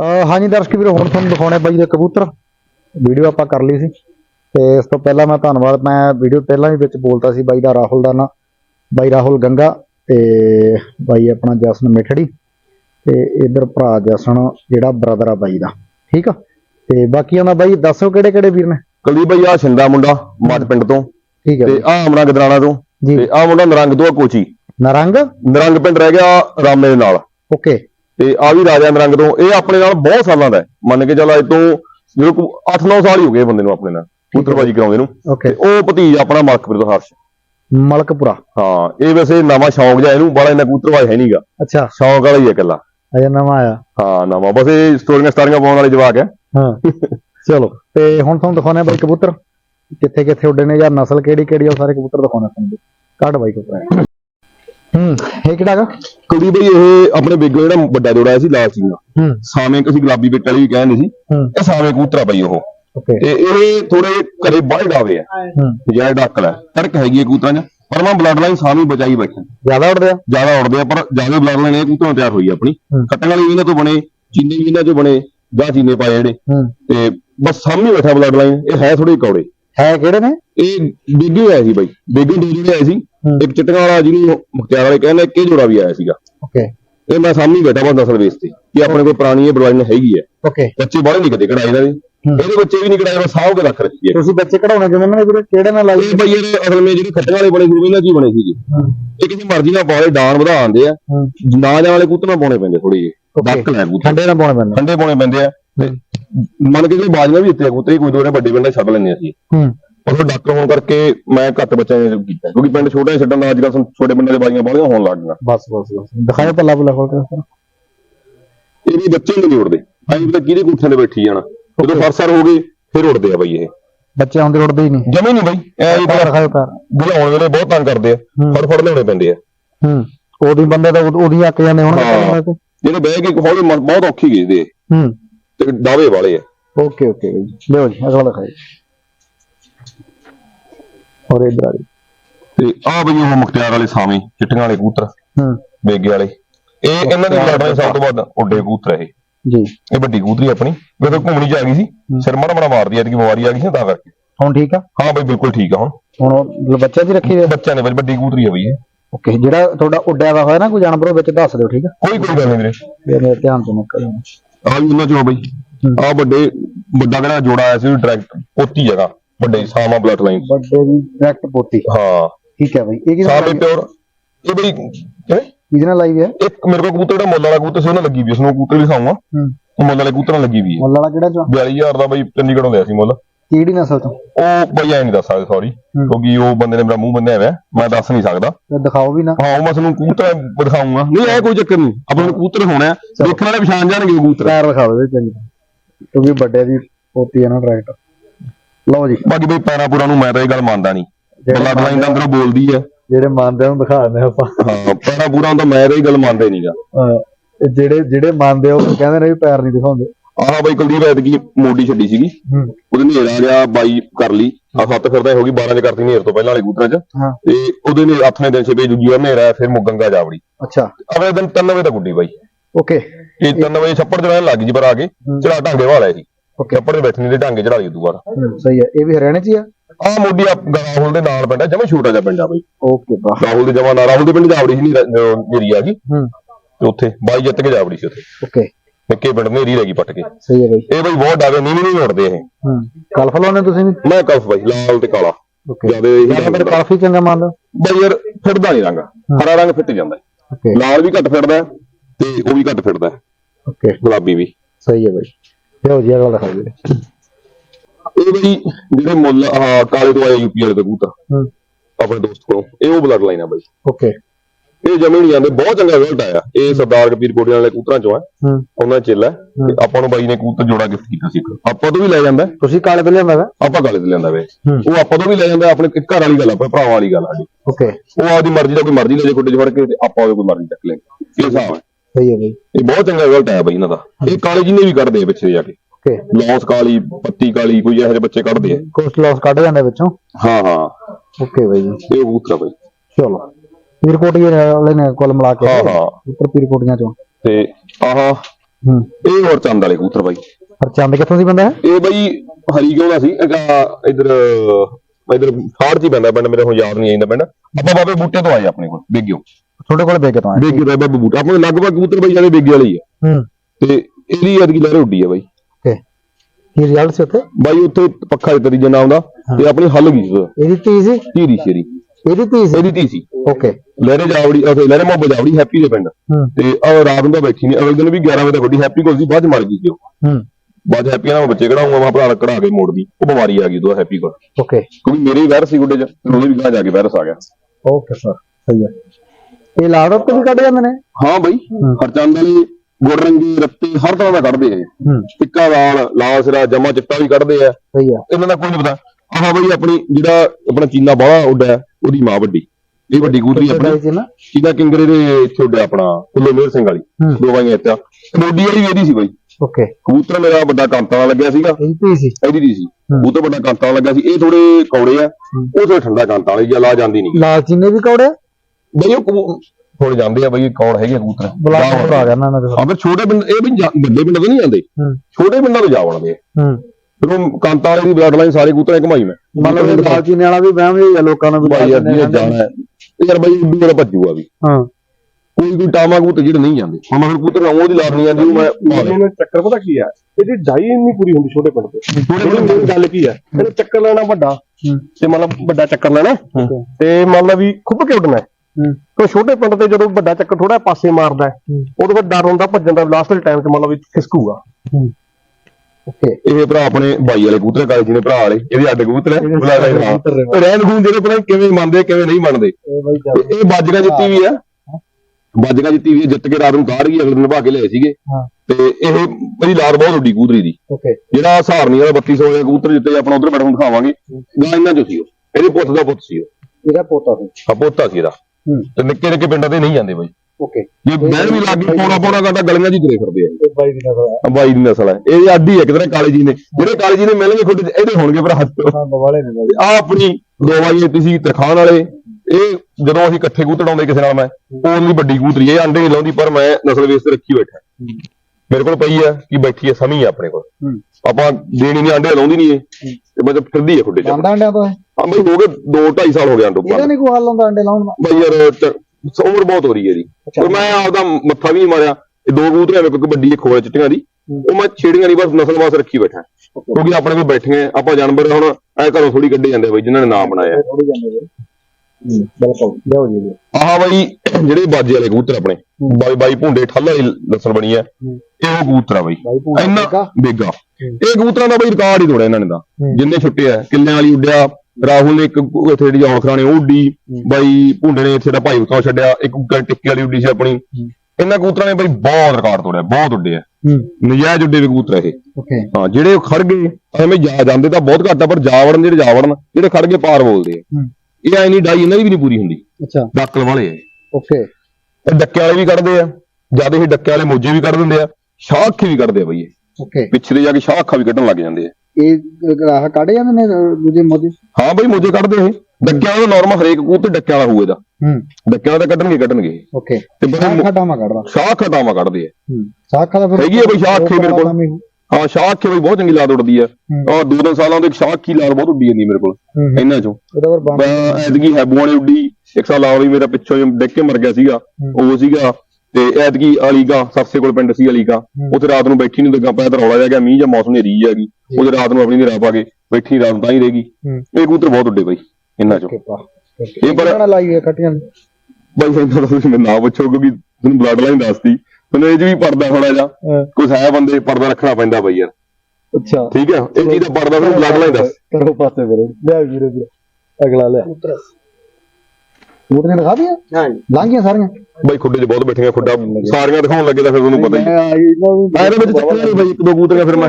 ਹਾਂਜੀ ਦਰਸ਼ਕ ਵੀਰੋ ਹੁਣ ਤੁਹਾਨੂੰ ਦਿਖਾਉਣੇ ਬਾਈ ਦੇ ਕਬੂਤਰ। ਵੀਡੀਓ ਆਪਾਂ ਕਰ ਲਈ ਸੀ। ਤੇ ਇਸ ਤੋਂ ਪਹਿਲਾਂ ਮੈਂ ਧੰਨਵਾਦ ਮੈਂ ਵੀਡੀਓ ਪਹਿਲਾਂ ਵੀ ਵਿੱਚ ਬੋਲਤਾ ਸੀ ਬਾਈ ਦਾ ਰਾਹੁਲ ਦਾ ਨਾਂ। ਬਾਈ ਰਾਹੁਲ ਗੰਗਾ ਤੇ ਬਾਈ ਆਪਣਾ ਜਸਨ ਮਿਠੜੀ ਤੇ ਇਧਰ ਭਰਾ ਜਸਨ ਜਿਹੜਾ ਬ੍ਰਦਰ ਆ ਬਾਈ ਦਾ। ਠੀਕ ਆ? ਤੇ ਬਾਕੀਆਂ ਦਾ ਬਾਈ ਦੱਸੋ ਕਿਹੜੇ ਕਿਹੜੇ ਵੀਰ ਨੇ? ਕੁਲਦੀਪ ਭਾਈ ਆ ਛਿੰਦਾ ਮੁੰਡਾ ਮੱਧ ਪਿੰਡ ਤੋਂ। ਠੀਕ ਹੈ ਤੇ ਆ ਆਮਣਾ ਗਦਰਾਣਾ ਤੋਂ। ਤੇ ਆ ਮੁੰਡਾ ਨਰੰਗ ਤੋਂ ਆ ਕੋਚੀ। ਨਰੰਗ? ਨਰੰਗ ਪਿੰਡ ਰਹਿ ਗਿਆ ਰਾਮੇ ਦੇ ਨਾਲ। ਓਕੇ। ਤੇ ਆ ਵੀ ਰਾਜਾ ਨਰੰਗ ਤੋਂ ਇਹ ਆਪਣੇ ਨਾਲ ਬਹੁਤ ਸਾਲਾਂ ਦਾ ਹੈ। ਮੰਨ ਕੇ ਚੱਲ ਅੱਜ ਤੋਂ ਜਿਹੜੇ 8-9 ਸਾਲ ਹੀ ਹੋ ਗਏ ਬੰਦੇ ਨੂੰ ਆਪਣੇ ਨਾਲ ਕਬੂਤਰਬਾਜੀ ਕਰਾਉਂਦੇ ਨੂੰ। ਤੇ ਉਹ ਭਤੀਜ ਆਪਣਾ ਮਲਕਪੁਰ ਦਾ ਹਰਸ਼ ਮਲਕਪੁਰਾ? ਹਾਂ ਇਹ ਵੈਸੇ ਨਵਾਂ ਸ਼ੌਂਕ ਜਿਹਾ ਇਹਨੂੰ ਬੜਾ ਇਹਨਾਂ ਕਬੂਤਰਬਾਜ ਹੈ ਨਹੀਂਗਾ ਅੱਛਾ। ਸ਼ੌਂਕ ਵਾਲਾ ਹੀ ਹੈ ਇਕੱਲਾ। ਅਜੇ ਨਵਾਂ ਆਇਆ। ਹਾਂ ਨਵਾਂ। ਬਸ ਇਹ ਸਟੋਰੀਆਂ ਸਟਾਰੀਆਂ ਪਾਉਣ ਵਾਲੇ ਜਵਾਕ ਹੈ। ਹਾਂ। ਚਲੋ ਤੇ ਹੁਣ ਤੁਹਾਨੂੰ ਦਿਖਾਉਣੇ ਬਾਈ ਕਬੂਤਰ। ਕਿੱਥੇ ਕਿੱਥੇ ਉੱਡੇ ਨੇ ਜਾਂ ਨਸਲ ਕਿਹੜੀ ਕਿਹੜੀ ਆ ਸਾਰੇ ਕਬੂਤਰ ਦਿਖਾਉਣੇ ਤੁਹਾਨੂੰ। ਕੱਢ ਬਾਈ ਕਬੂਤਰ। ਹੂੰ ਇਹ ਕਿਹੜਾ ਹੈਗਾ? ਕੁਲਦੀਪ ਭਾਈ ਇਹ ਆਪਣੇ ਬੇਗੋ ਜਿਹੜਾ ਵੱਡਾ ਜੋੜਾ ਆਇਆ ਸੀ ਲਾਲ ਸਿੰਘ ਦਾ। ਹੂੰ। ਸਾਵੇਂ ਅਸੀਂ ਗੁਲਾਬੀ ਬਿੱਟ ਵਾਲੀ ਵੀ ਕਹਿੰਦੇ ਸੀ। ਹੂੰ। ਇਹ ਸਾਵੇਂ ਕਬੂਤਰ ਆ ਭਾਈ ਉਹ। ਓਕੇ। ਤੇ ਇਹ ਥੋੜੇ ਘਰੇ ਬਾਹਰ ਡਾਵੇ ਆ। ਹੂੰ। ਜਿਹੜਾ ਡੱਕ ਲੈ। ਤੜਕ ਹੈਗੀ ਹੈ ਕਬੂਤਰਾਂ 'ਚ। ਪਰ ਮੈਂ ਬਲੱਡ ਲਾਈਨ ਸਾਵੇਂ ਬਚਾਈ ਬੈਠਾ। ਜ਼ਿਆਦਾ ਉੱਡਦੇ ਆ? ਜ਼ਿਆਦਾ ਉੜਦੇ ਆ ਪਰ ਜ਼ਿਆਦਾ ਬਲੱਡ ਲਾਈਨ ਇਹ ਕਬੂਤਰਾਂ ਤਿਆਰ ਹੋਈ ਆ ਆਪਣੀ। ਹੂੰ। ਕੱਟਣ ਵਾਲੀ ਵੀ ਇਹਨਾਂ ਤੋਂ ਬਣੇ ਚੀਨੀ ਵੀ ਇਹਨਾਂ ਚੋਂ ਬਣੇ ਜਾਂ ਚੀਨੇ ਪਾਏ ਜਿਹੜੇ। ਹੂੰ। ਤੇ ਬਸ ਸਾਹਮਣੇ ਬੈਠਾ ਬਲੱਡ ਲਾਈਨ ਇਹ ਹੈ ਥੋੜੇ ਕੌੜੇ। ਹੈ ਕਿਹੜੇ ਨੇ? ਇਹ ਬੇਗੇ ਆਇਆ ਸੀ ਬਾਈ। ਬੇਗੇ ਦੋ ਜਿਹੜੇ ਆਏ ਸੀ। ਇੱਕ ਚਿੱਟੀਆਂ ਵਾਲਾ ਜਿਹਨੂੰ ਮੁਖਤਿਆਰ ਵਾਲੇ ਕਹਿੰਦੇ ਇਹ ਜੋੜਾ ਵੀ ਆਇਆ ਸੀਗਾ। ਓਕੇ। ਇਹ ਮੈਂ ਸਾਹਮਣੇ ਬੈਠਾ ਬਸ ਨਸਲ ਵੇਸ ਤੇ ਕਿ ਆਪਣੇ ਕੋਲ ਪੁਰਾਣੀ ਇਹ ਬਲੱਡ ਹੈਗੀ ਹੈ। ਓਕੇ। ਬੱਚੇ ਬਾਹਲੇ ਨਹੀਂ ਕਦੇ ਕਢਾਏ ਇਹਨਾਂ ਦੇ। ਇਹਦੇ ਬੱਚੇ ਵੀ ਨਹੀਂ ਕਢਾਏ ਬਸ ਸਾਂਭ ਕੇ ਰੱਖ ਰੱਖੀ ਹੈ। ਤੁਸੀਂ ਬੱਚੇ ਕਢਾਉਣੇ ਕਿਵੇਂ ਨੇ ਵੀਰੇ? ਕਿਹੜੇ ਨਾਲ ਲਾਈ? ਇਹ ਬਈ ਇਹਦੇ ਅਸਲ ਵਿੱਚ ਜਿਹੜੇ ਖੱਟਣ ਵਾਲੇ ਬਣੇ ਸੀ ਇਹਨਾਂ ਹੀ ਬਣੇ ਸੀਗੇ। ਇਹ ਕਿਸੇ ਮਰਜ਼ੀ ਨਾਲ ਪਾਲੇ ਡਾਨ ਵਧਾ ਆਉਂਦੇ ਆ। ਨਾ ਜਾਣ ਵਾਲੇ ਨਾਲ ਪਾਉਣੇ ਪੈਂਦੇ ਥੋੜੀ ਜਿਹੀ. ਡੱਕ ਲੈ ਕੂਤਰ ਠੰਡੇ ਨਾਲ ਪਾਉਣੇ ਪੈਂਦੇ। ਠੰਡੇ ਪਾਉਣੇ ਪੈਂਦੇ ਆ। ਮੰਨ ਕੇ ਜਿਹੜੇ ਬਾਜੀਆਂ ਵੀ ਦਿੱਤੇ ਆ ਕੂਤਰ ਕੋਈ ਦੋ ਨੇ ਵੱਡੇ ਪਿੰਡਾਂ ਛੱਡ ਲੈਂਦੇ ਅਸੀਂ। ਹੂੰ। ਪਰ ਉਹ ਡਾਕਟਰ ਹੋਣ ਕਰਕੇ ਮੈਂ ਘੱਟ ਬੱਚਿਆਂ ਨੇ ਕੀਤਾ ਕਿਉਂਕਿ ਪਿੰਡ ਛੋਟੇ ਛੱਡਣ ਦਾ ਅੱਜ ਕੱਲ੍ਹ ਛੋਟੇ ਪਿੰਡਾਂ ਦੇ ਬਾਜੀਆਂ ਬਾਹਲੀਆਂ ਹੋਣ ਲੱਗ ਗਈਆਂ। ਬਸ ਬਸ ਬਸ। ਦਿਖਾਓ ਪੱਲਾ ਪੁੱਲਾ ਖੋਲ ਕੇ। ਇਹ ਵੀ ਬੱਚੇ ਨਹੀਂ ਉੜਦੇ ਐਂ ਪਤਾ ਕਿਹਦੇ ਕੁੱਠਿਆਂ ਦੇ ਬੈਠੀ ਜਾਣਾ। ਜਦੋਂ ਫਰਸਰ ਹੋ ਗਏ ਫਿਰ ਉੜਦੇ ਆ ਬਈ ਇਹ। ਬੱਚੇ ਆਉਂਦੇ ਉੱਡਦੇ ਹੀ ਨਹੀਂ। ਜਮੇ ਨਹੀਂ ਬਈ। ਐ ਇਹ ਦਿਖਾਓ ਪੈਰ ਬੁਲਾਉਣ ਵੇਲੇ ਬਹੁਤ ਤੰਗ ਕਰਦੇ ਆ। ਫੜ ਫੜ ਲਿਆਉਣੇ ਪੈਂਦੇ ਆ। ਹੂੰ। ਉਹਦੀ ਬੰਦੇ ਤਾਂ ਉਹਦੀ ਅੱਕ ਜਾਂਦੇ। ਹੁਣ ਜਿਹੜੇ ਬਹਿ ਕੇ ਹੌਲੀ ਬਹੁਤ ਔਖੀ ਗਏ ਹੂੰ। ਤੇ ਡਾਵੇ ਵਾਲੇ ਆ। ਓਕੇ ਓਕੇ ਲਿਓ ਜੀ ਅਗਲਾ ਦਿਖਾਓ। ਔਰ ਇਧਰ ਜੀ ਤੇ ਆ ਬਈ ਉਹ ਮੁਖਤਿਆਰ ਵਾਲੇ ਸਾਵੇਂ ਚਿੱਟੀਆਂ ਵਾਲੇ ਕਬੂਤਰ ਹੂੰ। ਬੇਗੇ ਵਾਲੇ। ਇਹ ਇਹਨਾਂ ਦੇ ਬਲੱਡ ਸਭ ਤੋਂ ਵੱਧ ਉੱਡੇ ਕਬੂਤਰ ਇਹ। ਜੀ। ਇਹ ਵੱਡੀ ਕਬੂਤਰੀ ਆਪਣੀ। ਜਦੋਂ ਘੁੰਮਣੀ ਚ ਆ ਗਈ ਸੀ ਸਿਰ ਮਾੜਾ ਮਾੜਾ ਮਾਰਦੀ ਐ ਕਿ ਬਿਮਾਰੀ ਆ ਗਈ ਸੀ ਨਾ ਤਾਂ ਕਰਕੇ। ਹੁਣ ਠੀਕ ਆ? ਹਾਂ ਬਈ ਬਿਲਕੁਲ ਠੀਕ ਆ ਹੁਣ। ਹੁਣ ਬੱਚੇ ਦੀ ਰੱਖੀ ਹੋਈ ਬੱਚਿਆਂ ਦੇ ਵਿੱਚ ਵੱਡੀ ਕਬੂਤਰੀ ਆ ਬਈ ਇਹ। ਓਕੇ ਜਿਹੜਾ ਤੁਹਾਡਾ ਉੱਡਿਆ ਵਾ ਹੋਇਆ ਨਾ ਕੋਈ ਜਾਨਵਰ ਵਿੱਚ ਦੱਸ ਦਿਓ ਠੀਕ ਆ? ਕੋਈ ਕੋਈ ਗੱਲ ਨਹੀਂ ਵੀਰੇ। ਇਹ ਮੇਰੇ ਧਿਆਨ ਤੋਂ ਨਿਕਲ ਜਾਣਾ ਆ ਵੀ ਉਹਨਾਂ ਚੋਂ ਬਈ। ਆ ਵੱਡੇ ਵੱਡਾ ਕਿਹੜਾ ਜੋੜਾ ਆਇਆ ਸੀ ਡਾਇਰੈਕਟ ਪੋਤੀ ਜਗ੍ਹਾ। ਵੱਡੇ ਸਾਵਾ ਬਲੱਡ ਲਾਈਨ ਵੱਡੇ ਦੀ ਡਾਇਰੈਕਟ ਪੋਤੀ ਹਾਂ। ਠੀਕ ਹੈ ਬਈ ਇਹ ਕਿਹਦੇ ਨਾਲ ਲਾਈ- ਪਿਓਰ ਇਹ ਬਈ ਹੈਂ? ਕਿਹਦੇ ਨਾਲ ਲਾਈ ਹੋਈ ਹੈ? ਇੱਕ ਮੇਰੇ ਕੋਲ ਕਬੂਤਰ ਜਿਹੜਾ ਮੁੱਲ ਵਾਲਾ ਕਬੂਤਰ ਸੀ ਉਹਨਾਂ ਲੱਗੀ ਵੀ ਉਸ ਨੂੰ ਕਬੂਤਰ ਵੀ ਖਾਊਂਗਾ ਹੂੰ। ਉਹ ਮੁੱਲ ਵਾਲੇ ਕਬੂਤਰਾਂ ਲੱਗੀ ਵੀ ਹੈ। ਮੁੱਲ ਵਾਲਾ ਕਿਹੜਾ ਚੋਂ? 42000 ਦਾ ਬਈ ਚੰਡੀਗੜ੍ਹੋਂ ਲਿਆ ਸੀ ਮੁੱਲ। ਕਿਹੜੀ ਨਸਲ ਤੋਂ? ਉਹ ਬਈ ਐ ਨਹੀਂ ਦੱਸ ਸਕਦੇ ਸੌਰੀ ਹੂੰ। ਕਿਉਂਕਿ ਉਹ ਬੰਦੇ ਨੇ ਮੇਰਾ ਮੂੰਹ ਬੰਨਿਆ ਹੋਇਆ। ਮੈਂ ਦੱਸ ਨਹੀਂ ਸਕਦਾ। ਤੇ ਦਿਖਾਓ ਵੀ ਨਾ। ਹਾਂ ਉਹ ਮੈਂ ਤੁਹਾਨੂੰ ਕਬੂਤਰ ਦਿਖਾਉਂਗਾ ਨਹੀਂ ਇਹ ਕੋਈ ਚੱਕਰ ਨਹੀਂ। ਆਪਾਂ ਨੂੰ ਕਬੂਤਰ ਹੋਣਾ ਹੈ। ਦੇਖਣ ਵਾਲੇ ਪਛਾਣ ਜਾਣਗੇ ਕਬੂਤਰ। ਪੈਰ ਦਿਖਾਓ ਇਹਦੇ ਚੰਗੀ ਕਿਉਂਕਿ ਵੱਡੇ ਦੀ ਪੋਤੀ ਹੈ ਨਾ ਡਾਇਰੈਕਟ ਲਓ ਜੀ। ਬਾਕੀ ਬਈ ਪੈਰਾਪੁਰਾ ਨੂੰ ਮੈਂ ਤਾਂ ਇਹ ਗੱਲ ਮੰਨਦਾ ਨਹੀਂ। ਬਲੱਡ ਲਾਈਨ ਦਾ ਅੰਦਰੋਂ ਬੋਲਦੀ ਹੈ ਜਿਹੜੇ ਮੰਨਦੇ ਆ ਉਹਨੂੰ ਦਿਖਾ ਦਿੰਦੇ ਆਪਾਂ। ਹਾਂ ਪੈਰਾਪੁਰਾ ਤਾਂ ਮੈਂ ਤਾਂ ਇਹ ਗੱਲ ਮੰਨਦਾ ਹੀ ਨਹੀਂਗਾ। ਹਾਂ, ਇਹ ਜਿਹੜੇ ਜਿਹੜੇ ਮੰਨਦੇ ਆ ਉਹ ਕਹਿੰਦੇ ਨੇ ਵੀ ਪੈਰ ਨਹੀਂ ਦਿਖਾਉਂਦੇ। ਆਹ ਬਈ ਕੁਲਦੀਪ ਐਤਕੀ ਮੋਡੀ ਛੱਡੀ ਸੀਗੀ। ਉਹਦੇ ਨੇੜ ਆ ਗਿਆ ਬਾਈ ਕਰ ਲਈ। ਆ ਸੱਤ ਫਿਰਦਾ ਹੋ ਗਈ 12 ਚ ਕਰਤੀ ਨੇੜ ਤੋਂ ਪਹਿਲਾਂ ਵਾਲੇ ਕਬੂਤਰਾਂ ਚ। ਤੇ ਉਹਦੇ ਨੇ ਨੇ ਦਿਨ ਛੇ ਦੂਜੀ ਵਾਰ ਨੇੜਾ ਫਿਰ ਮੁਗੰਗਾ ਜਾਵੜੀ ਅੱਛਾ। ਅਗਲੇ ਦਿਨ 3 ਵਜੇ ਤੱਕ ਉੱਡੀ ਬਾਈ। ਓਕੇ। ਇਹ 3 ਵਜੇ ਛੱਪੜ ਚ ਰਹਿਣ ਲੱਗ ਜੀ ਪਰ ਆ ਕੇ। ਚੜਾ ਢਾਂਗੇ ਵਾਲਾ ਸੀ ਓਕੇ। ਛੱਪੜ ਦੇ ਬੈਠਣੀ ਦੇ ਢਾਂਗੇ ਚੜਾ ਲਈ ਉਦੋਂ ਬਾਅਦ ਸਹੀ ਹੈ ਇਹ ਵੀ ਹਰਿਆਣੇ ਚ ਹੀ ਆ? ਆ ਮੋਡੀ ਆ ਰਾਹੁਲ ਦੇ ਨਾਲ ਪਿੰਡ ਆ ਜਮਾ ਛੋਟਾ ਜਿਹਾ ਪਿੰਡ ਆ ਬਈ। ਓਕੇ ਵਾਹ ਰਾਹੁਲ ਦੇ ਜਮਾ ਨਾਲ ਰਾਹੁਲ ਦੇ ਪਿੰਡ ਜਾਵੜੀ ਸੀ ਮੇਰੀ ਆ ਗਈ। ਹੂੰ। ਤੇ ਉੱਥੇ ਬਾਈ ਜਿੱਤ ਕੇ ਜਾਵੜੀ ਸੀ ਉੱਥੇ। ਓਕੇ। ਨਿੱਕੇ ਪਿੰਡ ਨੇਰੀ ਰਹਿ ਗਈ ਪੱਟ ਕੇ। ਸਹੀ ਹੈ ਬਈ। ਇਹ ਬਈ ਬਹੁਤ ਡਾਵੇ ਨੀਵੀਂ ਨਹੀਂ ਉੱਡਦੇ ਇਹ। ਹੂੰ। ਕਲਫ ਲਾਉਣੇ ਤੁਸੀਂ ਵੀ? ਮੈਂ ਕਲਫ ਬਾਈ ਲਾਲ ਤੇ ਕਾਲਾ। ਓਕੇ। ਜਿਆਦੇ ਇਹੀ ਦਾ। ਕਾਫੀ ਚੰਗਾ ਮੰਨਦਾ ਬਈ ਯਾਰ ਫਿਰਦਾ ਨਹੀਂ ਰੰਗ। ਹਰਾ ਰੰਗ ਫਿੱਟ ਜਾਂਦਾ। ਓਕੇ। ਲਾਲ ਵੀ ਘੱਟ ਫਿਰਦਾ ਤੇ ਉਹ ਵੀ ਘੱਟ ਫਿਰਦਾ। ਓਕੇ। ਗੁਲਾਬੀ ਵੀ। ਸਹੀ ਹੈ ਬਈ। ਲਿਓ ਜੀ ਅਗਲਾ ਦਿਖਾਓ ਜੀ ਇਹ ਬਈ ਜਿਹੜੇ ਮੁੱਲ ਆਹ ਕਾਲੇ ਤੋਂ ਆਏ ਯੂਪੀ ਵਾਲੇ ਦੇ ਕਬੂਤਰ ਹੂੰ। ਆਪਣੇ ਦੋਸਤ ਕੋਲੋਂ ਇਹ ਉਹ ਬਲੱਡ ਲਾਈਨ ਆ ਬਈ। ਓਕੇ। ਇਹ ਜਮੇ ਨਹੀਂ ਜਾਂਦੇ ਬਹੁਤ ਚੰਗਾ ਰਿਜ਼ਲਟ ਆਇਆ। ਇਹ ਸਰਦਾਰ ਕਬੀਰ ਕੋਟੀਆਂ ਵਾਲੇ ਕਬੂਤਰਾਂ ਚੋਂ ਆ। ਹੂੰ। ਉਹਨਾਂ ਚ ਹੈ। ਤੇ ਆਪਾਂ ਨੂੰ ਬਾਈ ਨੇ ਕਬੂਤਰ ਜੋੜਾ ਗਿਫਟ ਕੀਤਾ ਸੀ ਇੱਕ। ਆਪਾਂ ਤੋਂ ਵੀ ਲੈ ਜਾਂਦਾ। ਹੈ, ਤੁਸੀਂ ਕਾਲੇ ਤੋਂ ਲਿਆਂਦਾ ਵਾ? ਆਪਾਂ ਕਾਲੇ ਤੇ ਲੈਂਦਾ ਵੇ। ਹੂੰ। ਉਹ ਆਪਾਂ ਤੋਂ ਵੀ ਲੈ ਜਾਂਦਾ ਆਪਣੇ ਇੱਕ ਘਰ ਵਾਲੀ ਗੱਲ ਆ, ਆਪਣੇ ਭਰਾਵਾਂ ਵਾਲੀ ਗੱਲ ਆ ਸਾਡੀ। ਓਕੇ। ਉਹ ਆਪਦੀ ਮਰਜ਼ੀ ਦਾ ਕੋਈ ਮਰਜ਼ੀ ਲੈ ਜੇ ਕੁੱਡੇ ਚ ਫੜ ਕੇ ਤੇ ਆਪਾਂ ਉਹਦੀ ਕੋਈ ਮਰਜ਼ੀ ਚੱਕ ਲੈਂਗੇ ਇਹ ਹਿਸਾਬ ਹੈ ਸਹੀ ਹੈ ਬਈ। ਇਹ ਬਹੁਤ ਚੰਗਾ ਰਿਜ਼ਲਟ ਆਇਆ ਬਈ ਇਹਨਾਂ ਦਾ। ਇਹ ਕਾਲੇ ਜਿੰਨੇ ਵੀ ਕੱਢਦੇ ਆ ਪਿੱਛੇ ਜਾ ਕੇ। ਓਕੇ। ਲੌਸ ਕਾਲੀ ਪੱਤੀ ਕਾਲੀ ਕੋਈ ਇਹੋ ਜਿਹੇ ਬੱਚੇ ਕੱਢਦੇ ਆ। ਕੋਸਟ ਲਾਸ ਕੱਢ ਜਾਂਦੇ ਵਿੱਚੋਂ? ਹਾਂ ਹਾਂ। ਓਕੇ ਬਈ ਜੀ। ਇਹ ਕਬੂਤਰ ਆ ਬਈ। ਚਲੋ। ਪੀਰਕੋਟੀਏ ਵਾਲੇ ਨੇ ਕੁੱਲ ਮਿਲਾ ਕੇ ਹਾਂ ਹਾਂ। ਉੱਤਰ ਪੀਰਕੋਟੀਆਂ ਚੋਂ। ਤੇ ਆਹ ਹੂੰ। ਇਹ ਹੋਰ ਚੰਦ ਵਾਲੇ ਕਬੂਤਰ ਬਾਈ। ਪਰ ਚੰਦ ਕਿੱਥੋਂ ਸੀ ਬੰਦਾ ਹੈ? ਇਹ ਬਾਈ ਹਰੀ ਕਿਉਂ ਦਾ ਸੀ ਇਧਰ ਇਧਰ ਫਾੜ ਹੀ ਪੈਂਦਾ ਪਿੰਡ ਮੇਰੇ ਹੁਣ ਯਾਦ ਨਹੀਂ ਆਉਂਦਾ ਪਿੰਡ। ਆਪਾਂ ਬਾਬੇ ਬੂਟੇ ਤੋਂ ਆਏ ਆਪਣੇ ਕੋਲ ਬੇਗਿਓ। ਤੁਹਾਡੇ ਕੋਲ ਬੇਗੇ ਤੋਂ ਆਇਆ ਬੇਗੀ ਦਾ ਬਾਬਾ ਬੂਟਾ। ਆਪਣੇ ਲਗਭਗ ਕਬੂਤਰ ਬਾਈ ਜਿਹੜੇ ਬੇਗੀ ਵਾਲੇ ਹੀ ਆ। ਹੂੰ। ਤੇ ਇਹਦੀ ਅਦਗੀ ਲਹਿਰ ਉੱਡੀ ਆ ਬਾਈ। ਓਕੇ। ਕੀ ਰਿਜ਼ਲਟ ਸੀ ਉੱਥੇ? ਬਾਈ ਉੱਥੇ ਪੱਖਾ ਤਰੀ ਜਨਾ ਆਉਂਦਾ ਤੇ ਆਪਣੀ ਹੱਲ ਗਈ ਸੀ। ਇਹਦੀ ਧੀ ਸੀ? ਧੀਰੀ ਸ਼ੇਰੀ ਇਹਦੀ। ਧੀ ਸੀ? ਇਹਦੀ ਧੀ ਸੀ। ਓਕੇ। ਲਹਿਰੇ ਜਾਵੜੀ ਉਹ ਲਹਿਰੇ ਮੋਬ ਜਾਵੜੀ ਹੈਪੀ ਦੇ ਪਿੰਡ। ਤੇ ਉਹ ਰਾਤ ਨੂੰ ਤਾਂ ਬੈਠੀ ਨਹੀਂ ਅਗਲੇ ਦਿਨ ਵੀ 11 ਵਜੇ ਤੱਕ ਵੱਡੀ ਹੈਪੀ ਕੋਲ ਸੀ ਬਾਅਦ ਮਰ ਗਈ ਸੀ ਉਹ। ਹੂੰ। ਬਾਅਦ ਹੈਪੀ ਨਾਲ ਬੱਚੇ ਕਢਾਉਂਗਾ ਮੈਂ ਭਰਾ ਕਢਾ ਕੇ ਮੋੜਦੀ ਉਹ ਬਿਮਾਰੀ ਆ ਗਈ ਉਹਦਾ ਹੈਪੀ ਕੋਲ। ਓਕੇ। ਕਿਉਂਕਿ ਮੇਰੇ ਵੀ ਵਾਇਰਸ ਸੀ ਗੁੱਡੇ 'ਚ ਉਹਦੇ ਵੀ ਗਾਂ ਜਾ ਕੇ ਵਾਇਰਸ ਆ ਗਿਆ। ਓਕੇ ਸਰ ਸਹੀ ਹੈ ਇਹ ਲਾੜੋ ਤੇ ਵੀ ਕੱਢ ਜਾਂਦੇ ਨੇ? ਹਾਂ ਬਈ ਹਰਚੰਦ ਵਾਲੇ ਗੁੜ ਰੰਗੀ ਰੱਤੇ ਹਰ ਤਰ੍ਹਾਂ ਦਾ ਕੱਢਦੇ ਆ ਟਿੱਕਾ ਵਾਲ ਲਾਲ ਸਿਰਾ ਜਮਾ ਚਿੱਟਾ ਵੀ ਕੱਢਦੇ ਆ। ਸਹੀ ਇਹਨਾਂ ਦਾ ਕੋਈ ਨਹੀਂ ਪਤਾ। ਆਹ ਬਈ ਆਪਣੀ ਜਿਹੜਾ ਆਪਣਾ ਚੀਨਾ ਬਾਹਲਾ ਉੱਡਾ ਹੈ, ਉਹਦੀ ਮਾਂ ਵੱਡੀ। ਇਹ ਵੱਡੀ ਕੂਤਰੀ ਆਪਣੀ। ਨਾ? ਚੀਨਾ ਕਿੰਗਰੇ ਦੇ ਇੱਥੇ ਉੱਡਿਆ ਆਪਣਾ ਕੁੱਲੇ ਮੇਰ ਸਿੰਘ ਵਾਲੀ। ਦੋ ਵਾਈਆਂ ਇੱਥੇ ਕਬੱਡੀ ਵਾਲੀ ਵੀ ਇਹਦੀ ਸੀ ਬਈ। ਓਕੇ। ਕਬੂਤਰ ਮੇਰਾ ਵੱਡਾ ਕਾਂਤਾਂ ਲੱਗਿਆ ਸੀਗਾ। ਇਹਦੀ ਸੀ? ਇਹਦੀ ਦੀ ਸੀ। ਹੂੰ। ਕਬੂਤਰ ਵੱਡਾ ਕਾਂਤਾਂ ਵਾਲਾ ਲੱਗਾ ਸੀ। ਇਹ ਥੋੜੇ ਕੌੜੇ ਆ। ਉਹ ਥੋੜੇ ਠੰਡਾ ਕਾਂਤਾਂ ਵਾਲੇ ਜਾਂ ਲਾ ਜਾਂਦੀ ਨਹੀਂ ਲਾਲਚੀ ਨੇ ਵੀ ਕੌੜੇ ਬਈ ਉਹ ਕਬੂ- ਥੋੜੇ ਜਾਂਦੇ ਆ ਬਈ ਇਹ ਕੌੜ ਹੈਗੇ ਕਬੂਤਰ। ਬਲਾਕ ਜਾ ਆ ਗਿਆ ਨਾ ਇਹਨਾਂ ਦੇ ਹਾਂ ਫਿਰ ਛੋਟੇ ਪਿੰਡ ਇਹ ਵੀ ਜਾ- ਵੱਡੇ ਪਿੰਡਾਂ ਤੋਂ ਨਹੀਂ ਜਾਂਦੇ ਹੂੰ। ਛੋਟੇ ਪਿੰਡਾਂ ਤੋਂ ਜਾ ਵੜਦੇ ਆ। ਹੂੰ। ਫਿਰ ਉਹ ਕਾਂਤਾਂ ਵਾਲੇ ਦੀ ਬਲੱਡ ਲਾਈਨ ਸਾਰੇ ਕਬੂਤਰਾਂ ਘਮਾਈ ਮੈਂ ਮਤਲਬ ਇਹ ਲਾਲਚੀ ਵਾਲਾ ਵੀ ਵਹਿਮ ਹੀ ਲੋਕਾਂ ਨੂੰ ਵੀ ਬਾਈ ਯਾਰ ਜੀ ਜਾਣਾ ਹੈ। ਯਾਰ ਬਾਈ ਉੱਡੂ ਵਾਲਾ ਭੱਜੂਗਾ ਵੀ। ਹਾਂ। ਕੋਈ ਕੋਈ ਟਾਮਾ ਕਬੂਤਰ ਜਿਹੜੇ ਨਹੀਂ ਜਾਂਦੇ। ਹੁਣ ਮੈਂ ਫਿਰ ਕਬੂਤਰ ਨਾ ਉਹਦੀ ਲਾਟ ਨਹੀਂ ਜਾਂਦੀ ਉਹ ਮੈਂ ਪਾ ਲਿਆ। ਇਹਨੂੰ ਚੱਕਰ ਪਤਾ ਕੀ ਆ? ਇਹਦੀ ਡਾਈ ਨਹੀਂ ਪੂਰੀ ਹੁੰਦੀ ਛੋਟੇ ਪਿੰਡ ਤੇ। ਛੋਟੇ ਪਿੰਡ ਦੀ ਗੱਲ ਕੀ ਆ? ਇਹਨੇ ਚੱਕਰ ਲੈਣਾ ਵੱਡਾ। ਹੂੰ। ਤੇ ਮਤਲਬ ਵੱਡਾ ਚੱਕਰ ਲੈਣਾ। ਤੇ ਮੰਨ ਲਾ ਵੀ ਖੁੱਭ ਕੇ ਉੱਡਣਾ ਹੈ। ਹੂੰ। ਤੇ ਛੋਟੇ ਪਿੰਡ ਤੇ ਜਦੋਂ ਵੱਡਾ ਚੱਕਰ ਥੋੜਾ ਪਾਸੇ ਮਾਰਦਾ ਹੈ। ਉਦੋਂ ਬਾਅਦ ਡਰ ਹੁੰਦਾ ਭੱਜਣ ਦਾ ਲਾਸਟ ਦੇ ਟਾਈਮ 'ਚ ਮੰਨ ਲਾ ਵੀ ਖਿਸਕੂਗਾ। ਓਕੇ ਇਹ ਭਰਾ ਆਪਣੇ ਬਾਈ ਵਾਲੇ ਕਬੂਤਰ ਕਾਲੇ ਜੀ ਨੇ ਭਰਾ ਵਾਲੇ ਇਹਦੇ ਅੱਡ ਕਬੂਤਰ ਹੈ ਬੁਲਾ ਲੈ ਹਾਂ। ਨੇ। ਤੇ ਰਹਿਣ ਖੂਨ ਜਿਹੜੇ ਪਤਾ ਕਿਵੇਂ ਮੰਨਦੇ ਕਿਵੇਂ ਨਹੀਂ ਮੰਨਦੇ। ਇਹ ਬਾਈ ਤੇ ਇਹ ਬਾਜੀਆਂ ਜਿੱਤੀ ਵੀ ਆ। ਬਾਜੀਆਂ ਜਿੱਤੀ ਵੀ ਆ, ਜਿੱਤ ਕੇ ਰਾਤ ਨੂੰ ਤਾਰ ਗਈ ਅਗਲੇ ਦਿਨ ਨਿਭਾ ਕੇ ਲਿਆਏ ਸੀਗੇ। ਹਾਂ। ਤੇ ਇਹ ਇਹਦੀ ਲਾਰ ਬਹੁਤ ਉੱਡੀ ਕਬੂਤਰੀ ਦੀ। ਓਕੇ ਜਿਹੜਾ ਹਸਾਰਨੀ ਵਾਲਾ 3200 ਵਾਲਾ ਕਬੂਤਰ ਜਿੱਤੇ ਆਪਾਂ ਉਧਰ ਬੈਠਣ ਦਿਖਾਵਾਂਗੇ। ਗਾਂ ਇਹਨਾਂ ਚੋਂ ਸੀ ਉਹ। ਇਹਦੇ ਪੁੱਤ ਦਾ ਪੁੱਤ ਸੀ ਉਹ। ਇਹਦਾ ਪੋਤਾ ਸੀ। ਆ ਪੋਤਾ ਸੀ ਇਹਦਾ। ਤੇ ਨਿੱਕੇ ਨਿੱਕੇ ਪਿੰਡਾਂ ਤੇ ਨਹੀਂ ਜਾਂਦੇ ਬਾਈ। ਓਕੇ। ਜੇ ਬਹਿਣ ਵੀ ਲੱਗ ਗਈ ਪੌਣਾ ਪੌਣਾ ਘੰਟਾ ਗਲੀਆਂ 'ਚ ਹੀ ਤੁਰੇ ਫਿਰਦੇ ਆ। ਇਹ ਬਾਈ ਦੀ ਨਜ਼ਰ ਆ। ਆ ਬਾਈ ਦੀ ਨਸਲ ਹੈ ਇਹ ਆਡੀ ਹੈ ਕਿਤੇ ਕਾਲੇ ਜੀ ਨੇ। ਜਿਹੜੇ ਕਾਲੇ ਜੀ ਨੇ ਮਿਲਣਗੇ ਖੁੱਡ ਇਹਦੇ ਹੋਣਗੇ ਭਰਾ। ਹਾਂ ਬਵਾਲੇ ਨੇ ਬਾਈ। ਆ ਆਪਣੀ ਦੋ ਵਾਰੀ ਤੁਸੀਂ ਤਰਖਾਨ ਵਾਲੇ। ਇਹ ਜਦੋਂ ਅਸੀਂ ਇਕੱਠੇ ਕਬੂਤਰ ਆਉਂਦੇ ਕਿਸੇ ਨਾਲ ਮੈਂ ਉਹ ਦੀ ਵੱਡੀ ਕਬੂਤਰੀ ਹੈ, ਇਹ ਅੰਡੇ ਨਹੀਂ ਲਾਉਂਦੀ ਪਰ ਮੈਂ ਨਸਲ ਵੇਸ ਤੇ ਰੱਖੀ ਬੈਠਾ। ਮੇਰੇ ਕੋਲ ਪਈ ਹੈ ਕਿ ਬੈਠੀ ਹੈ ਸਮੀ ਆਪਣੇ ਕੋਲ। ਆਪਾਂ ਦੇਣੀ ਨਹੀਂ ਅੰਡੇ ਲਾਉਂਦੀ ਨਹੀਂ ਇਹ। ਤੇ ਮਤਲਬ ਫਿਰਦੀ ਹੈ ਖੁੱਡੇ ਚ ਆਂਦਾ ਅੰਡਿਆਂ ਤੋਂ ਇਹ? ਹਾਂ ਬਈ ਹੋ ਗਏ 2 2.5 ਸਾਲ ਹੋ ਗਏ ਅੰਡੂ ਇਹਦਾ ਨਹੀਂ ਕੋਈ ਹੱਲ ਹੁੰਦਾ ਅੰਡੇ ਲਾਉਣ ਦਾ? ਬਈ ਯਾਰ ਚ- ਉਮਰ ਬਹੁਤ ਹੋ ਰਹੀ ਹੈ ਜੀ ਅੱਛਾ। ਪਰ ਮੈਂ ਆਪਦਾ ਮੱਥਾ ਵੀ ਨਹੀਂ ਮਾਰਿਆ। ਇਹ ਦੋ ਕਬੂਤਰ ਐਵੇਂ ਕੋਈ ਵੱਡੀ ਖੋਲੇ ਚਿੱਟੀਆਂ ਦੀ। ਉਹ ਮੈਂ ਛੇੜੀਆਂ ਨਹੀਂ ਬਸ ਨਸਲ ਵਾਸ ਰੱਖੀ ਬੈਠਾ। ਕਿਉਂਕਿ ਆਪਣੇ ਕੋਲ ਬੈਠੇ ਆ ਆਪਾਂ ਜਾਨਵਰ ਹੁਣ ਐ ਘਰੋਂ ਥੋੜੀ ਕੱਢੇ ਜਾਂਦੇ ਬਈ ਜਿਨ੍ਹਾਂ ਨੇ ਨਾਮ ਬਣਾਇਆ। ਥੋੜੀ ਜਾਂਦੇ ਬਿਲਕੁਲ ਲਿਓ ਜੀ ਲਿਓ। ਆਹ ਬਾਈ ਜਿਹੜੇ ਬਾਜੇ ਵਾਲੇ ਕਬੂਤਰ ਆਪਣੇ ਬਾਈ ਬਾਈ ਭੁੰਡੇ ਠੱਲਾ ਦੀ ਨਸਲ ਬਣੀ ਹੈ। ਇਹ ਉਹ ਕਬੂਤਰ ਆ ਬਾਈ। ਬਾਈ ਭੂੰਡਾ ਇੰਨਾ ਬੇਗਾ। ਬੇਗਾ। ਇਹ ਕਬੂਤਰਾਂ ਦਾ ਬਾਈ ਰਿਕਾਰਡ ਹੀ ਤੋੜਿਆ ਇਹਨਾਂ ਨੇ ਹੂੰ। ਜਿੰਨੇ ਛੁੱਟੇ ਆ ਕਿੱਲਿਆਂ ਵਾਲੀ ਉੱਡਿਆ ਰਾਹੁਲ ਨੇ ਇੱਕ ਇੱਥੇ ਜਿਹੜੀ ਔਲਖਰਾ ਨੇ ਉਹ ਉੱਡੀ ਬਾਈ ਭੁੰਡੇ ਨੇ ਇੱਥੇ ਦਾ ਭਾਈ ਉਤਾਂ ਛੱਡਿਆ ਇੱਕ ਉੱਕਰ ਟਿੱਕੇ ਵਾਲੀ ਉੱਡੀ ਸੀ ਆਪਣੀ। ਇਹਨਾਂ ਕਬੂਤਰਾਂ ਨੇ ਬਾਈ ਬਹੁਤ ਰਿਕਾਰਡ ਤੋੜਿਆ ਬਹੁਤ ਉੱਡੇ ਆ। ਹੂੰ। ਨਜਾਇਜ਼ ਉੱਡੇ ਵੀ ਕਬੂਤਰ ਇਹ। ਓਕੇ ਹਾਂ ਜਿਹੜੇ ਖੜ ਗਏ ਐਵੇਂ ਜਾ ਜਾਂਦੇ ਤਾਂ ਬਹੁਤ ਘੱਟ ਆ ਪਰ ਜਾ ਵੜਨ ਜਿਹੜੇ ਜਾ ਵੜਨ ਜਿਹੜੇ ਖੜ ਗਏ ਪਾਰ ਬੋਲਦੇ ਆ। ਹੂੰ। ਇਹ ਐ ਨਹੀਂ ਡਾਈ ਇਹਨਾਂ ਦੀ ਵੀ ਨਹੀਂ ਪੂਰੀ ਹੁੰਦੀ। ਅੱਛਾ। ਡਾਕਲ ਵਾਲੇ ਇਹ। ਓਕੇ। ਇਹ ਡੱਕੇ ਵਾਲੇ ਵੀ ਕੱਢਦੇ ਆ। ਜਦ ਇਹ ਡੱਕੇ ਵਾਲੇ ਮੋਜੇ ਵੀ ਕੱਢ ਦਿੰਦੇ ਆ ਸ਼ਾਹ ਅੱਖੀ ਵੀ ਕੱਢਦੇ ਆ ਬਈ ਇਹ। ਓਕੇ। ਪਿੱਛੇ ਦੇ ਜਾ ਕੇ ਸ਼ਾਹ ਅੱਖਾਂ ਵੀ ਕੱਢਣ ਲੱਗ ਜਾਂਦੇ ਆ। ਇਹ ਗਰਾਹ ਕੱਢ ਜਾਂਦੇ ਨੇ ਅਹ, ਦੂਜੇ ਮੋਦੀ ਹਾਂ ਬਈ ਮੋਜੇ ਕੱਢਦੇ ਇਹ। ਡੱਕਿਆਂ ਦਾ ਨਾਰਮਲ ਹਰੇਕ ਕਬੂਤਰ ਡੱਕਿਆਂ ਵਾਲਾ ਹੋਊ ਇਹਦਾ। ਹੂੰ। ਡੱਕਿਆਂ ਦਾ ਤਾਂ ਕੱਢਣਗੇ ਹੀ ਕੱਢਣਗੇ। ਓਕੇ। ਤੇ ਬੜੇ ਸਾਖ ਖਟਾਮਾ ਕੱਢਦਾ। ਸ਼ਾਹ ਖਟਾਵਾ ਕੱਢਦੇ ਆ। ਹੂੰ। ਸਾਖਾ ਦਾ ਫਿਰ ਹੈਗੀ ਆ ਬਈ ਸ਼ਾਹ ਅੱਖੇ ਮੇਰੇ ਕੋਲ। ਹਾਂ ਸ਼ਾਹ ਅੱਖੇ ਬਈ ਬਹੁਤ ਚੰਗੀ ਲਾਦ ਉੱਡਦੀ ਆ। ਹੂੰ। ਆ ਦੋ ਦੋ ਸਾਲਾਂ ਤੋਂ ਇੱਕ ਸ਼ਾਹ ਅੱਖੀ ਲਾਦ ਬਹੁਤ ਉੱਡੀ ਜਾਂਦੀ ਮੇਰੇ ਕੋਲ ਹੂੰ ਇਹਨਾਂ ਚੋਂ। ਉਹਦਾ ਐਤਕੀ ਹੈਬੂਆਂ ਨੇ ਉੱਡੀ ਇੱਕ ਸਾਲ ਆ ਵੀ ਮੇਰਾ ਪਿੱਛੋਂ ਹੀ ਡਿੱਗ ਕੇ ਮਰ ਗਿਆ ਸੀਗਾ। ਉਹ ਸੀਗਾ ਤੇ ਐਤਕੀ ਅਲੀਗਾ ਸਰਸੇ ਕੋਲ ਪਿੰਡ ਸੀ ਅਲੀਗਾ। ਉੱਥੇ ਰਾਤ ਨੂੰ ਬੈਠੀ ਨਹੀਂ ਲੱਗਾ ਪਿਆ ਤਾਂ ਰੌਲਾ ਜਿਹਾ ਗਿਆ ਮੀਂਹ ਜਾਂ ਮੌਸਮ ਨੇ ਰੀ ਆ ਗਈ। ਉਹਦੇ ਰਾਤ ਨੂੰ ਆਪਣੀ ਨਿਰਾ ਪਾ ਕੇ ਬੈਠੀ ਰਾਤ ਨੂੰ ਤਾਂ ਹੀ ਰਹੇਗੀ ਹੂੰ। ਇਹ ਕਬੂਤਰ ਬਹੁਤ ਉੱਡੇ ਬਈ ਇਹਨਾਂ ਚੋਂ। ਇਹ ਪਰ- ਲਾਈ ਹੋਈ ਖੱਟੀਆਂ ਬਾਈ ਇਹਨਾਂ ਦਾ ਤੁਸੀਂ ਮੈਨੂੰ ਨਾ ਪੁੱਛੋ ਕਿਉਂਕਿ ਤੁਹਾਨੂੰ ਬਲੱਡ ਲਾਈਨ ਦੱਸਤੀ। 'ਚ ਵੀ ਪਰਦਾ ਥੋੜਾ ਜਿਹਾ। ਕੁਝ ਹੈ ਬੰਦੇ ਪਰਦਾ ਰੱਖਣਾ ਪੈਂਦਾ ਬਈ ਯਾਰ। ਅੱਛਾ। ਠੀਕ ਹੈ? ਇਹ ਚੀਜ਼ ਦਾ ਪਰਦਾ ਫਿਰ ਲਾਈਨ ਦੱਸ। ਕਰੋ ਪਾਸੇ ਵੀਰੇ। ਲਿਆ ਵੀਰੇ ਵੀਰੇ ਅਗਲਾ ਲਿਆ। ਮੂਰਤੀਆਂ ਦਿਖਾ ਦੀਆਂ? ਹਾਂ ਲਾਂਘੀਆਂ ਸਾਰੀਆਂ? ਬਾਈ ਖੁੱਡੇ 'ਚ ਬਹੁਤ ਬੈਠੀਆਂ ਖੁੱਡਾ ਸਾਰੀਆਂ ਦਿਖਾਉਣ ਲੱਗੇ ਤਾਂ ਫਿਰ ਤੁਹਾਨੂੰ ਪਤਾ ਹੀ ਹੈ। ਆਈ ਨਾ ਵੀ ਮੈਂ ਇਹਦੇ ਵਿੱਚ ਚੱਕਣਾ ਨਹੀਂ ਬਾਈ ਇੱਕ ਦੋ ਕਬੂਤਰੀਆਂ ਫਿਰ ਮੈਂ